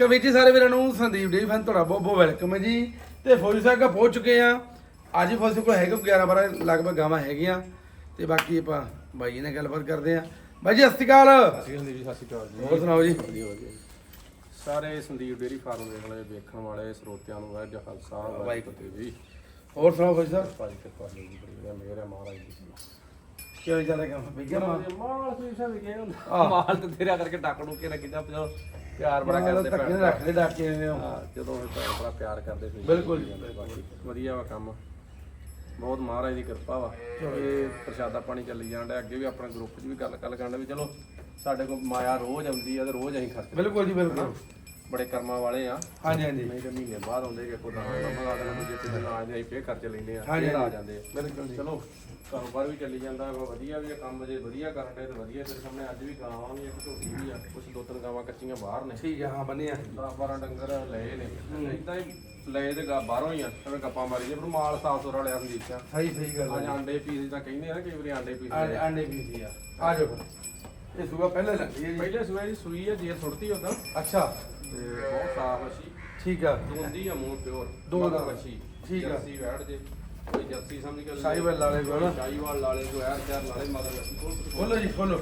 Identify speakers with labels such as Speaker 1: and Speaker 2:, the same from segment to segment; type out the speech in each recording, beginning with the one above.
Speaker 1: ਕਵੀ ਜੀ ਸਾਰੇ ਵੀਰਾਂ ਨੂੰ ਸੰਦੀਪ ਡੇ ਫੈਨ ਤੁਹਾਡਾ ਬਹੁਤ ਬਹੁਤ ਵੈਲਕਮ ਹੈ ਜੀ। ਤੇ ਫੌਜੀ ਸਾਹਿਬ ਕਾ ਪਹੁੰਚ ਚੁੱਕੇ ਆ ਅੱਜ ਫੌਜੀ ਕੋਲ ਹੈਗੇ 11 12 ਲਗਭਗ ਗਾਵਾਂ ਹੈਗੀਆਂ। ਤੇ ਬਾਕੀ ਆਪਾਂ ਬਾਈ ਜੀ ਨਾਲ ਗੱਲਬਾਤ ਕਰਦੇ ਆ ਬਾਈ ਜੀ ਸਤਿ ਸ਼੍ਰੀ ਅਕਾਲ।
Speaker 2: ਜੀ ਸਤਿ ਸ਼੍ਰੀ ਅਕਾਲ ਜੀ।
Speaker 1: ਹੋਰ ਸੁਣਾਓ ਜੀ?
Speaker 2: ਵਧੀਆ ਵਧੀਆ। ਸਾਰੇ ਸੰਦੀਪ ਡੇਰੀ ਫਾਰਮ ਦੇ ਵਾਲੇ ਵੇਖਣ ਵਾਲੇ ਸਰੋਤਿਆਂ ਨੂੰ ਵਾਹਿਗੁਰੂ ਖਾਲਸਾ ਵਾਹਿਗੁਰੂ ਫਤਿਹ ਜੀ।
Speaker 1: ਹੋਰ ਸੁਣਾਓ ਫੌਜੀ ਸਾਹਿਬ?
Speaker 2: ਭਾਜੀ ਕਿਰਪਾ ਜੀ ਬੜੀ ਹੈ ਮਹਾਰਾਜ ਦੀ
Speaker 1: ਕਿਵੇਂ ਚੱਲ ਰਿਹਾ ਕੰਮ ਮਾਂ
Speaker 2: ਮਾਲ। ਮਾਲ ਤੇ ਤੇਰਾ ਕਰਕੇ ਡੱਕ ਡੁੱਕ ਕੇ ਰੱਖੀਦਾ ਚਲੋ ਪਿਆਰ ਬੜਾ ਕਰਦੇ
Speaker 1: ਧੱਕੇ
Speaker 2: ਭੈਣ
Speaker 1: ਨਾਲ ਰੱਖ ਲੈ ਡਾਕੇ ਨੇ
Speaker 2: ਹਾਂ, ਜਦੋਂ ਇਹ ਭੈਣ ਭਰਾ ਪਿਆਰ ਕਰਦੇ ਸੀ।
Speaker 1: ਬਿਲਕੁਲ ਜੀ,
Speaker 2: ਬਾਕੀ ਵਧੀਆ ਵਾ ਕੰਮ। ਬਹੁਤ ਮਹਾਰਾਜ ਦੀ ਕਿਰਪਾ ਵਾ। ਇਹ ਪ੍ਰਸ਼ਾਦਾ ਪਾਣੀ ਚੱਲੀ ਜਾਂਦਾ ਅੱਗੇ ਵੀ ਆਪਣਾ ਗਰੁੱਪ 'ਚ ਵੀ ਗੱਲ ਗੱਲ ਕਰਨ ਵੀ ਚਲੋ ਸਾਡੇ ਕੋਲ ਮਾਇਆ ਰੋਜ਼ ਆਉਂਦੀ ਆ ਤੇ ਰੋਜ਼ ਅਸੀਂ ਖਰਚ
Speaker 1: ਬਿਲਕੁਲ ਜੀ ਬਿਲਕੁਲ।
Speaker 2: ਬੜੇ ਕਰਮਾਂ ਵਾਲੇ ਆ।
Speaker 1: ਹਾਂਜੀ ਹਾਂਜੀ।
Speaker 2: ਨਹੀਂ ਤੇ ਮਹੀਨੇ ਬਾਅਦ ਆਉਂਦੇ ਕਿ ਕੋਈ ਨਾ ਮੰਗਾ ਦੇਣਾ ਦੂਜੇ ਤੇ ਦਿਨ ਆ ਜਾਂਦੇ ਫੇਰ ਖਰਚ ਲੈਂਦੇ ਆ ਫੇਰ ਆ। ਜਾਂਦੇ ਆ।
Speaker 1: ਬਿਲਕੁਲ ਜੀ।
Speaker 2: ਚਲੋ। ਕਾਰੋਬਾਰ ਵੀ ਚੱਲੀ ਜਾਂਦਾ ਵਾ, ਵਧੀਆ ਵੀ ਆ ਕੰਮ ਜੇ ਵਧੀਆ ਕਰਨ ਦੇ ਤੇ ਵਧੀਆ ਤੇਰੇ ਸਾਹਮਣੇ ਅੱਜ ਵੀ ਗਾਵਾਂ ਵੀ ਇੱਕ ਝੋਟੀ ਵੀ ਆ ਕੁਛ ਦੋ ਤਿੰਨ ਗਾਵਾਂ ਕੱਚੀਆਂ ਬਾਹਰ ਨੇ।
Speaker 1: ਠੀਕ ਹੈ ਹਾਂ ਬੰਨਿਆ
Speaker 2: 10 12 ਡੰਗਰ ਲਏ ਨੇ। ਇਦਾਂ ਹੀ ਲਏ ਤੇ ਗਾ ਬਾਹਰੋਂ ਹੀ ਆ ਐਵੇਂ ਗੱਪਾਂ ਮਾਰੀ ਜੇ ਪਰ ਮਾਲ ਸਾਫ਼ ਸੁਥਰਾ ਲਿਆ ਸੰਦੀਪ ਸਿੰਘ
Speaker 1: ਸਹੀ ਸਹੀ ਗੱਲ
Speaker 2: ਅੱਜ
Speaker 1: ਹੈ
Speaker 2: ਆਂਡੇ ਪੀਸ ਤਾਂ ਕਹਿੰਦੇ ਆ ਨਾ ਕਈ ਵਾਰੀ ਆਂਡੇ ਪੀਸ
Speaker 1: ਆਂਡੇ ਆਂਡੇ ਵੀ ਸੀ ਆ। ਆ ਜਾਓ ਫਿਰ। ਇਹ ਸੁਗਾ ਪਹਿਲਾਂ ਲੱਗਦੀ ਹੈ ਜੀ।
Speaker 2: ਪਹਿਲੇ ਸਵੇਰ ਦੀ ਸੂਈ ਆ ਜੇ ਸੁੱਟਤੀ ਉਦੋਂ
Speaker 1: ਅੱਛਾ।
Speaker 2: ਤੇ ਬਹੁਤ ਸਾਫ਼ ਅੱਛੀ
Speaker 1: ਠੀਕ ਆ।
Speaker 2: ਦੋਂਦੀ ਆ ਮੂੰਹ ਪਿਓਰ
Speaker 1: ਦੋ।
Speaker 2: ਵੱਛੀ
Speaker 1: ਠੀਕ ਆ।
Speaker 2: ਜਰਸੀ ਵੈੜ ਜੇ। ਕੋਈ ਜਰਸੀ ਸਮਝ ਕੇ
Speaker 1: ਸਾਈਵਾਲ ਵਾਲੇ ਕੋਲ। ਨਾ।
Speaker 2: ਸਾਈਵਾਲ ਲਾਲੇ ਕੋ ਐਰ ਚਾਰ ਲਾਲੇ ਮਗਰ ਵੱਛੀ ਕੋਲ
Speaker 1: ਖੋਲੋ ਜੀ ਖੋਲੋ।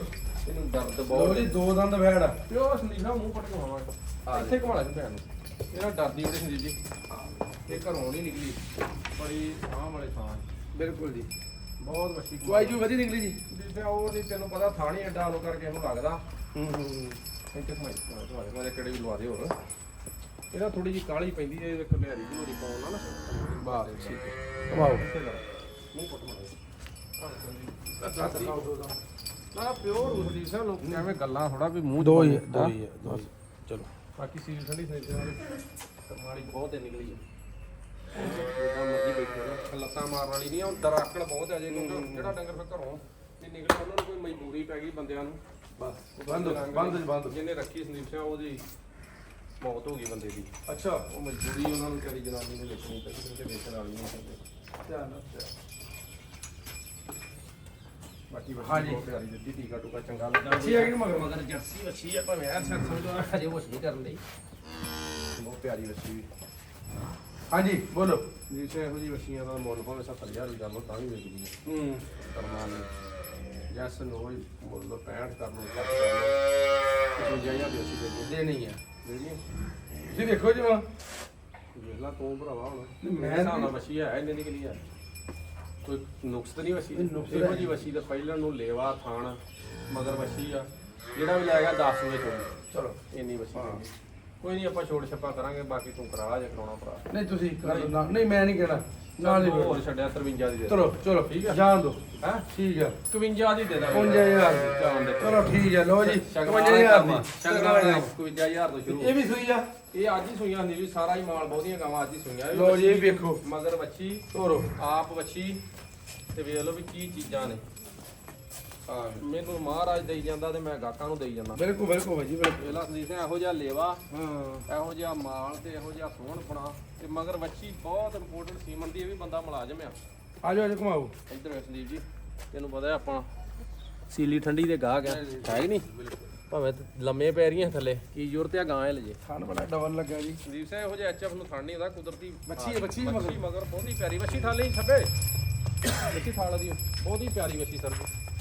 Speaker 2: ਇਹਨੂੰ ਦਰਦ
Speaker 1: ਲੋ
Speaker 2: ਬਹੁਤ
Speaker 1: ਜੀ ਦੋ ਦੰਦ ਵੈੜ
Speaker 2: ਪਿਓਰ ਸੰਦੀਪ ਮੂੰਹ ਪਟ ਕੇ ਆਵਾਂ ਇੱਥੇ ਘੁਮਾ ਲੈ ਭੈਣ ਨੂੰ। ਇਹਦਾ ਡਰਦੀ ਬੜੀ ਸੰਦੀਪ ਜੀ ਇਹ ਘਰੋਂ ਨਹੀਂ ਨਿਕਲੀ। ਬੜੀ ਸਾਹ ਵਾਲੇ ਥਾਂ
Speaker 1: ਬਿਲਕੁਲ ਜੀ।
Speaker 2: ਬਹੁਤ ਵੱਛੀ
Speaker 1: ਚੁਆਈ ਜੂ ਵਧੀ ਨਿਕਲੀ ਜੀ।
Speaker 2: ਜਿੱਦਾਂ ਉਹ ਨਹੀਂ ਤੈਨੂੰ ਪਤਾ ਥਾਂ ਨਹੀਂ ਐਡਾ ਉਹਨੂੰ ਕਰਕੇ ਇਹਨੂੰ ਲੱਗਦਾ।
Speaker 1: ਹੂੰ ਹੂੰ
Speaker 2: ਇੱਥੇ ਘੁਮਾਈ। ਤੁਹਾਡੇ ਮਾਰੇ ਕਿਹੜੇ ਵੀ ਲਵਾ ਦੇ ਹੋਰ। ਇਹਦਾ ਥੋੜੀ ਜਿਹੀ ਕਾਲੀ ਪੈਂਦੀ ਹੈ ਇੱਕ ਲਿਆਰੀ ਘੋੜੀ ਪਾਉਣ ਨਾਲ ਨਾ।
Speaker 1: ਵਾਹ
Speaker 2: ਠੀਕ ਹੈ।
Speaker 1: ਕਮਾਓ
Speaker 2: ਮੂੰਹ ਪਟ ਮਾਰੇ। ਨਾ ਪਿਓਰ ਉਸਦੀ ਸਾ ਲੋਕ। ਐਵੇਂ ਗੱਲਾਂ ਥੋੜਾ ਵੀ ਮੂੰਹ ਚ
Speaker 1: ਦੋ ਹੀ। ਦੋ ਹੀ ਹੈ, ਦੋ ਹੀ। ਚਲੋ।
Speaker 2: ਬਾਕੀ ਸੀਲ ਠੰਡੀ ਸੈਂਦੇ ਵਾਲੀ। ਕਰਮਾਲੀ ਬਹੁਤ ਹੀ ਨਿਕਲੀ ਹੈ। ਲੱਤਾਂ ਮਾਰਨ ਵਾਲੀ ਨਹੀਂ ਆ ਦਰਾਕਣ ਬਹੁਤ ਹੈ ਜੇ ਕਿਉਂਕਿ ਜਿਹੜਾ ਡੰਗਰ ਫਿਰ ਘਰੋਂ ਨਹੀਂ ਨਿਕਲਿਆ ਉਹਨਾਂ ਨੂੰ ਕੋਈ ਮਜਬੂਰੀ ਪੈ ਗਈ ਬੰਦਿਆਂ ਨੂੰ।
Speaker 1: ਬਸ। ਬੰਦ ਬੰਦ ਜੀ ਬੰਦ।
Speaker 2: ਜਿਹਨੇ ਰੱਖੀ ਸੰਦੀਪ ਸਿੰਘ ਉਹਦੀ ਮੌਤ ਹੋ ਗਈ ਬੰਦੇ ਦੀ।
Speaker 1: ਅੱਛਾ
Speaker 2: ਉਹ ਮਜ਼ਦੂਰੀ ਉਹਨਾਂ ਨੂੰ ਕਰੀ ਜਨਾਨੀ ਨੂੰ ਲਿਖਣੀ ਪਈ ਕਿਸੇ ਦੇ ਵੇਚਣ ਵਾਲੀ ਨਹੀਂ ਕਹਿੰਦੇ
Speaker 1: ਧਿਆਨ ਨਾਲ
Speaker 2: ਬਾਕੀ ਵਰਤੀ ਬਹੁਤ ਪਿਆਰੀ ਦਿੱਤੀ ਟੀਕਾ ਟੂਕਾ ਚੰਗਾ ਲੱਗਾ।
Speaker 1: ਅੱਛੀ ਹੈ ਕਿ ਮਗਰ
Speaker 2: ਮਗਰ ਜਰਸੀ ਅੱਛੀ ਹੈ ਭਾਵੇਂ ਐ ਸਿਰ ਸਮਝੋ ਹਜੇ ਉਹ ਨਹੀਂ ਕਰਨ ਲਈ ਬਹੁਤ ਪਿਆਰੀ ਵੱਛੀ ਵੀ।
Speaker 1: ਹਾਂਜੀ ਬੋਲੋ।
Speaker 2: ਜੀ ਸੇ ਇਹੋ ਜੀ ਵਸ਼ੀਆਂ ਦਾ ਮੁੱਲ ਭਾਵੇਂ 70000 ਵੀ ਕਰ ਲਓ ਤਾਂ ਵੀ ਵੇਚਦੀ ਹੈ।
Speaker 1: ਹੂੰ
Speaker 2: ਕਰਮਾਨ ਜੈਸ ਨੋ ਮੁੱਲ 65 ਕਰ ਲਓ। 55000 ਦੇ ਅਸੀਂ ਦੇ
Speaker 1: ਦੇਣੀ ਆ।
Speaker 2: ਭਰਾਵਾ ਹੁਣ।
Speaker 1: ਮੈਂ
Speaker 2: ਹਿਸਾਬ ਨਾਲ ਵਸੀ ਹੈ ਇੰਨੇ ਦੀ ਆ। ਕੋਈ ਨੁਕਸ ਤਾਂ ਨਹੀਂ
Speaker 1: ਵਸੀ? ਨੁਕਸ
Speaker 2: ਇਹੋ ਜੀ ਵਸੀ ਦਾ ਪਹਿਲਾਂ ਨੂੰ ਲੇਵਾ ਥਾਣ ਮਗਰ ਵਸੀ ਆ। ਜਿਹੜਾ ਵੀ ਲੈਗਾ 10 ਵਜੇ ਚੋਂ
Speaker 1: ਚਲੋ।
Speaker 2: ਇੰਨੀ ਵਸੀ ਕੋਈ ਨਹੀਂ ਆਪਾਂ ਛੋੜ ਛੱਪਾ ਕਰਾਂਗੇ ਬਾਕੀ ਤੂੰ ਕਰਾ ਜਾਂ ਕਰਾਉਣਾ ਭਰਾ।
Speaker 1: ਨਹੀਂ ਤੁਸੀਂ ਕਰ ਨਹੀਂ ਮੈਂ ਨਹੀਂ ਕਹਿਣਾ। ਨਾਲ ਹੀ
Speaker 2: ਹੋਰ ਛੱਡਿਆ 53 ਦੀ ਦੇ।
Speaker 1: ਚਲੋ ਚਲੋ
Speaker 2: ਠੀਕ ਆ।
Speaker 1: ਜਾਣ ਦੋ।
Speaker 2: ਹੈ?
Speaker 1: ਠੀਕ ਆ।
Speaker 2: 51 ਦੀ ਦੇ ਦਾਂਗੇ।
Speaker 1: 55000
Speaker 2: ਜਾਣ ਦੇ।
Speaker 1: ਚਲੋ ਠੀਕ ਆ। ਲਓ ਜੀ 55000
Speaker 2: 55000
Speaker 1: ਦੀ।
Speaker 2: ਸ਼ਗਨਾਂ 51000 ਤੋਂ ਸ਼ੁਰੂ।
Speaker 1: ਇਹ ਵੀ ਸੂਈ ਆ?
Speaker 2: ਇਹ ਅੱਜ ਹੀ ਸੂਈਆਂ ਹੁੰਦੀ ਸਾਰਾ ਹੀ ਮਾਲ ਬਹੁਤੀਆਂ ਗਾਵਾਂ ਅੱਜ ਹੀ ਸੂਈਆਂ।
Speaker 1: ਲਓ ਜੀ ਇਹ ਵੇਖੋ।
Speaker 2: ਮਗਰ ਵੱਛੀ।
Speaker 1: ਤੋਰੋ।
Speaker 2: ਆਪ ਵੱਛੀ। ਤੇ ਵੇਖ ਲਓ ਵੀ ਕੀ ਚੀਜ਼ਾਂ ਨੇ। ਮੈਨੂੰ ਮਹਾਰਾਜ ਦੇਈ ਜਾਂਦਾ ਤੇ ਮੈਂ ਗਾਕਾਂ ਨੂੰ ਦੇਈ ਜਾਂਦਾ।
Speaker 1: ਬਿਲਕੁਲ ਬਿਲਕੁਲ ਭਾਜੀ ਬਿਲਕੁਲ।
Speaker 2: ਵੇਲਾ ਸੰਦੀਪ ਸਿੰਘ ਇਹੋ ਜਿਹਾ ਲੇਵਾ
Speaker 1: ਹਾਂ।
Speaker 2: ਇਹੋ ਜਿਹਾ ਮਾਲ ਤੇ ਇਹੋ ਜਿਹਾ ਸੋਹਣਪਣਾ ਤੇ ਮਗਰ ਵੱਛੀ ਬਹੁਤ ਇੰਪੋਰਟੈਂਟ ਸੀਮਨ ਦੀ ਇਹ ਵੀ ਬੰਦਾ ਮੁਲਾਜ਼ਮ ਆ।
Speaker 1: ਆਜੋ ਆਜੋ ਘੁਮਾਓ।
Speaker 2: ਇੱਧਰ ਵੇਖ ਸੰਦੀਪ ਜੀ ਤੈਨੂੰ ਪਤਾ ਹੈ ਆਪਾਂ ਸੀਲੀ ਠੰਡੀ ਦੇ ਗਾਹਕ ਆ। ਹੈ ਕਿ ਨਹੀਂ। ਭਾਵੇਂ ਤੇ ਲੰਮੇ ਪੈ ਰਹੀਆਂ ਥੱਲੇ ਕੀ ਜ਼ਰੂਰਤ ਆ ਗਾਂ ਲਜੇ
Speaker 1: ਖਾਣ ਬੜਾ ਡਬਲ ਲੱਗਾ ਜੀ।
Speaker 2: ਸੰਦੀਪ ਸਿੰਘ ਇਹੋ ਜਿਹਾ ਐਚਐਫ ਨੂੰ ਥਣ ਨਹੀਂ ਹੁੰਦਾ ਕੁਦਰਤੀ
Speaker 1: ਵੱਛੀ ਹੈ, ਵੱਛੀ
Speaker 2: ਮਗਰ। ਬਹੁਤੀ ਪਿਆਰੀ ਵੱਛੀ ਥਾਲੇ ਹੀ ਛੱਬੇ ਵੱਛੀ ਥਾਲ ਦੀ ਬਹੁਤੀ ਪਿਆਰੀ ਵੱਛੀ ਸਰ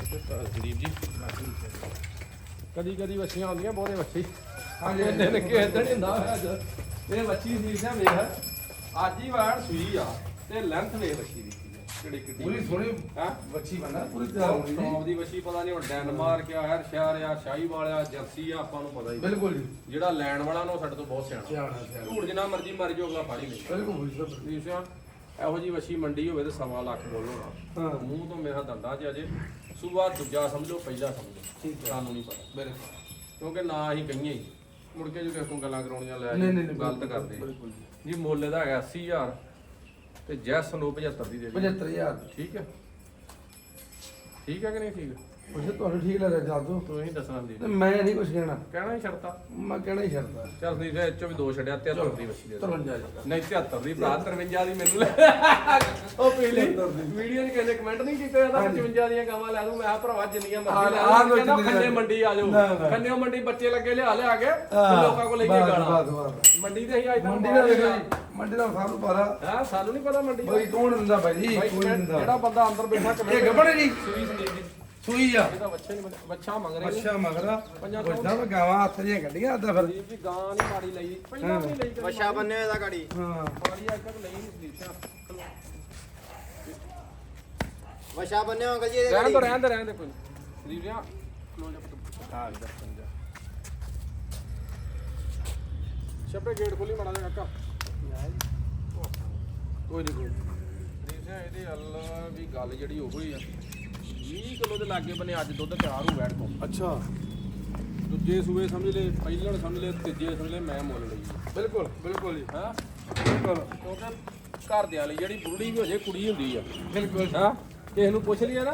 Speaker 2: ਸੰਦੀਪ ਜੀ। ਕਦੀ ਕਦੀ ਵੱਛੀਆਂ ਆਉਂਦੀਆਂ ਬਹੁਤੇ ਵੱਛੀ।
Speaker 1: ਹਾਂਜੀ।
Speaker 2: ਦਿਨ ਕਿਸੇ ਦਿਨ ਹੁੰਦਾ ਅੱਜ। ਇਹ ਵੱਛੀ ਸੰਦੀਪ ਸਿੰਘ ਵੇਖ। ਅੱਜ ਹੀ ਵਾੜ ਸੂਈ ਆ ਤੇ ਲੈਂਥ ਵੇਖ ਵੱਛੀ ਦੀ। ਕਿਹੜੀ ਕਿੱਡੀ
Speaker 1: ਪੂਰੀ ਸੋਹਣੀ
Speaker 2: ਹਾਂ?
Speaker 1: ਬੱਚੀ ਬੰਦਾ ਪੂਰੀ ਤਿਆਰ ਹੋ ਗਈ ਜੀ
Speaker 2: ਟੌਪ ਦੀ ਵੱਛੀ ਪਤਾ ਨਹੀਂ ਹੁਣ ਡੈਨਮਾਰਕ ਆ ਹਰ ਸ਼ਹਿਰ ਆ ਸ਼ਾਹੀ ਵਾਲਿਆ ਜਰਸੀ ਆ ਆਪਾਂ ਨੂੰ ਪਤਾ ਹੀ
Speaker 1: ਬਿਲਕੁਲ ਜੀ।
Speaker 2: ਜਿਹੜਾ ਲੈਣ ਵਾਲਾ ਨਾ ਉਹ ਸਾਡੇ ਤੋਂ ਬਹੁਤ ਸਿਆਣਾ। ਝੂੜ ਜਿੰਨਾ ਮਰਜ਼ੀ ਮਰ ਜਾਓ ਅਗਲਾ ਫੜ ਹੀ ਲਈ
Speaker 1: ਬਿਲਕੁਲ ਜੀ
Speaker 2: ਸਿੰਘ ਇਹੋ ਜੀ ਵੱਛੀ ਮੰਡੀ ਹੋਵੇ ਤੇ ਸਵਾ ਲੱਖ ਬੋਲੋ
Speaker 1: ਹਾਂ।
Speaker 2: ਨਾ ਮੂੰਹ ਤੋਂ ਮੇਰਾ ਦੰਦਾ ਚ ਅਜੇ। ਸੂਬਾ ਦੂਜਾ ਸਮਝੋ ਪਹਿਲਾ ਸਮਝੋ।
Speaker 1: ਠੀਕ ਹੈ।
Speaker 2: ਸਾਨੂੰ ਨਹੀਂ ਪਤਾ।
Speaker 1: ਬਿਲਕੁਲ।
Speaker 2: ਕਿਉਂਕਿ ਨਾ ਹੀ ਕਹੀਏ ਮੁੜ ਕੇ ਜੋ ਕਿਸੇ ਕੋਲ ਗੱਲਾਂ ਕਰਾਉਣੀਆਂ ਲੈ
Speaker 1: ਨਹੀਂ, ਨਹੀਂ, ਨਹੀਂ,
Speaker 2: ਗਲਤ
Speaker 1: ਬਿਲਕੁਲ,
Speaker 2: ਕਰਦੇ
Speaker 1: ਬਿਲਕੁਲ
Speaker 2: ਜੀ। ਮੁੱਲ ਇਹਦਾ ਹੈਗਾ 80000 ਤੇ ਜੈਸ ਨੂੰ 75 ਦੀ ਦੇ ਦੇ
Speaker 1: 75000
Speaker 2: ਠੀਕ ਹੈ। ਠੀਕ ਹੈ ਕਿ ਨਹੀਂ ਠੀਕ?
Speaker 1: ਕੁਛ ਤੁਹਾਨੂੰ ਠੀਕ ਲੱਗਦਾ ਚੱਲ ਦੋ
Speaker 2: ਤੂੰ ਹੀ ਦੱਸਣਾ ਦੀ
Speaker 1: ਤੇ ਮੈਂ ਨਹੀਂ ਕੁਛ ਕਹਿਣਾ।
Speaker 2: ਕਹਿਣਾ ਹੀ ਛੱਡਤਾ
Speaker 1: ਮੈਂ ਕਹਿਣਾ ਹੀ ਛੱਡਦਾ
Speaker 2: ਚੱਲ ਨਹੀਂ ਫਿਰ ਚੋਂ ਵੀ ਦੋ ਛੱਡਿਆ 73 ਦੀ ਵਸੀ ਦੇ
Speaker 1: 53 ਜੀ।
Speaker 2: ਨਹੀਂ 73 ਦੀ ਭਰਾ 53 ਦੀ ਮੈਨੂੰ ਲੈ। ਉਹ ਪਹਿਲੀ ਵੀਡੀਓ 'ਚ ਕਿਸੇ ਕਮੈਂਟ ਨਹੀਂ ਕੀਤਾ ਜਾਂਦਾ 55 ਦੀਆਂ ਗਾਵਾਂ ਲੈ ਦੂੰ ਮੈਂ ਕਿਹਾ ਭਰਾਵਾ ਜਿੰਨੀਆਂ ਮਰਜ਼ੀ ਲੈ ਲਓ ਕਹਿੰਦਾ ਖੰਨੇ
Speaker 1: ਲੈ
Speaker 2: ਮੰਡੀ ਆ ਜਾਓ। ਖੰਨੇ ਮੰਡੀ ਬੱਚੇ ਲੱਗੇ ਲਿਆ ਲਿਆ ਕੇ ਲੋਕਾਂ ਕੋਲ ਲੈ ਕੇ ਗਾਣਾ। ਮੰਡੀ ਤੇ ਹੀ ਅੱਜ ਤੱਕ
Speaker 1: ਮੰਡੀ ਦਾ ਦੇਖੋ ਜੀ ਮੰਡੀ ਦਾ ਸਾਨੂੰ ਪਤਾ।
Speaker 2: ਹਾਂ ਸਾਨੂੰ ਨਹੀਂ ਪਤਾ ਮੰਡੀ
Speaker 1: ਬਈ ਕੌਣ ਦਿੰਦਾ ਭਾਈ ਜੀ? ਕੋਈ ਦਿੰਦਾ?
Speaker 2: ਜਿਹੜਾ ਬੰਦਾ ਅੰਦਰ ਬੈਠਾ
Speaker 1: ਇਹ
Speaker 2: ਕਮੈਂਟ
Speaker 1: ਗੱਬੜ ਜੀ।
Speaker 2: ਸੂਈ ਸੰਦੀਪ ਦੀ
Speaker 1: ਸੂਈ ਆ।
Speaker 2: ਇਹਦਾ ਬੱਚਾ ਨਹੀਂ ਬਣਿਆ। ਬੱਚਾ ਮੰਗ ਰਹੇ ਨੇ।
Speaker 1: ਅੱਛਾ ਮਗਰਾ
Speaker 2: ਪੰਜਾਂ
Speaker 1: ਵੱਡਾ ਵਾ ਗਾਵਾਂ ਹੱਥ ਦੀਆਂ ਕੱਢੀਆਂ ਆਦਾ ਫਿਰ।
Speaker 2: ਸੰਦੀਪ ਜੀ ਗਾਂ ਨਹੀਂ ਮਾੜੀ ਲਈ। ਪਹਿਲਾਂ ਵੀ ਨਹੀਂ ਲਈ ਕਦੀ
Speaker 3: ਵਛਾ ਬੰਨੇ ਦਾ ਗਾੜੀ।
Speaker 1: ਹਾਂ।
Speaker 2: ਮਾੜੀ ਅੱਜ ਤੱਕ ਲਈ ਨਹੀਂ ਸੰਦੀਪ ਸਿੰਘ
Speaker 3: ਵਛਾ ਬੰਨੇ ਅੰਕਲ ਜੀ ਇਹਦੇ
Speaker 2: ਰਹਿਣ
Speaker 3: ਗਾੜੀ।
Speaker 2: ਦੋ ਰਹਿਣ ਦੇ ਰਹਿਣ ਦੇ ਕੋਈ ਸੰਦੀਪ ਜੀ ਖਲੋ ਜਾ ਪੁੱਤ। ਆ ਇਧਰ ਪੰਜਾ ਛੱਪੇ ਗੇਟ ਖੋਲੀ ਮੜਾ ਜਾ ਕਾਕਾ। ਕੋਈ ਨਹੀਂ ਕੋਈ ਸੰਦੀਪ ਸਿੰਘ ਇਹਦੇ ਹੱਲ ਵੀ ਗੱਲ ਜਿਹੜੀ ਉਹ ਹੀ ਆ। 20 ਕਿਲੋ ਦੇ ਲਾਗੇ ਬਨੇ ਅੱਜ ਦੁੱਧ ਤਿਆਰ ਹੋ ਬੈਠ ਤੋਂ
Speaker 1: ਅੱਛਾ।
Speaker 2: ਦੂਜੇ ਸੂਏ ਸਮਝ ਲੈ ਪਹਿਲਣ ਸਮਝ ਲੈ ਤੀਜੇ ਸਮਝ ਲੈ ਮੈਂ ਮੁੱਲ ਲਈ।
Speaker 1: ਬਿਲਕੁਲ ਬਿਲਕੁਲ ਜੀ।
Speaker 2: ਹਾਂ?
Speaker 1: ਬਿਲਕੁਲ।
Speaker 2: ਕਿਉਂਕਿ ਘਰਦਿਆਂ ਲਈ ਜਿਹੜੀ ਬੁੱਢੀ ਵੀ ਹੋ ਜੇ ਕੁੜੀ ਹੁੰਦੀ ਆ।
Speaker 1: ਬਿਲਕੁਲ।
Speaker 2: ਹਾਂ? ਕਿਸੇ ਨੂੰ ਪੁੱਛ ਲਈਏ ਨਾ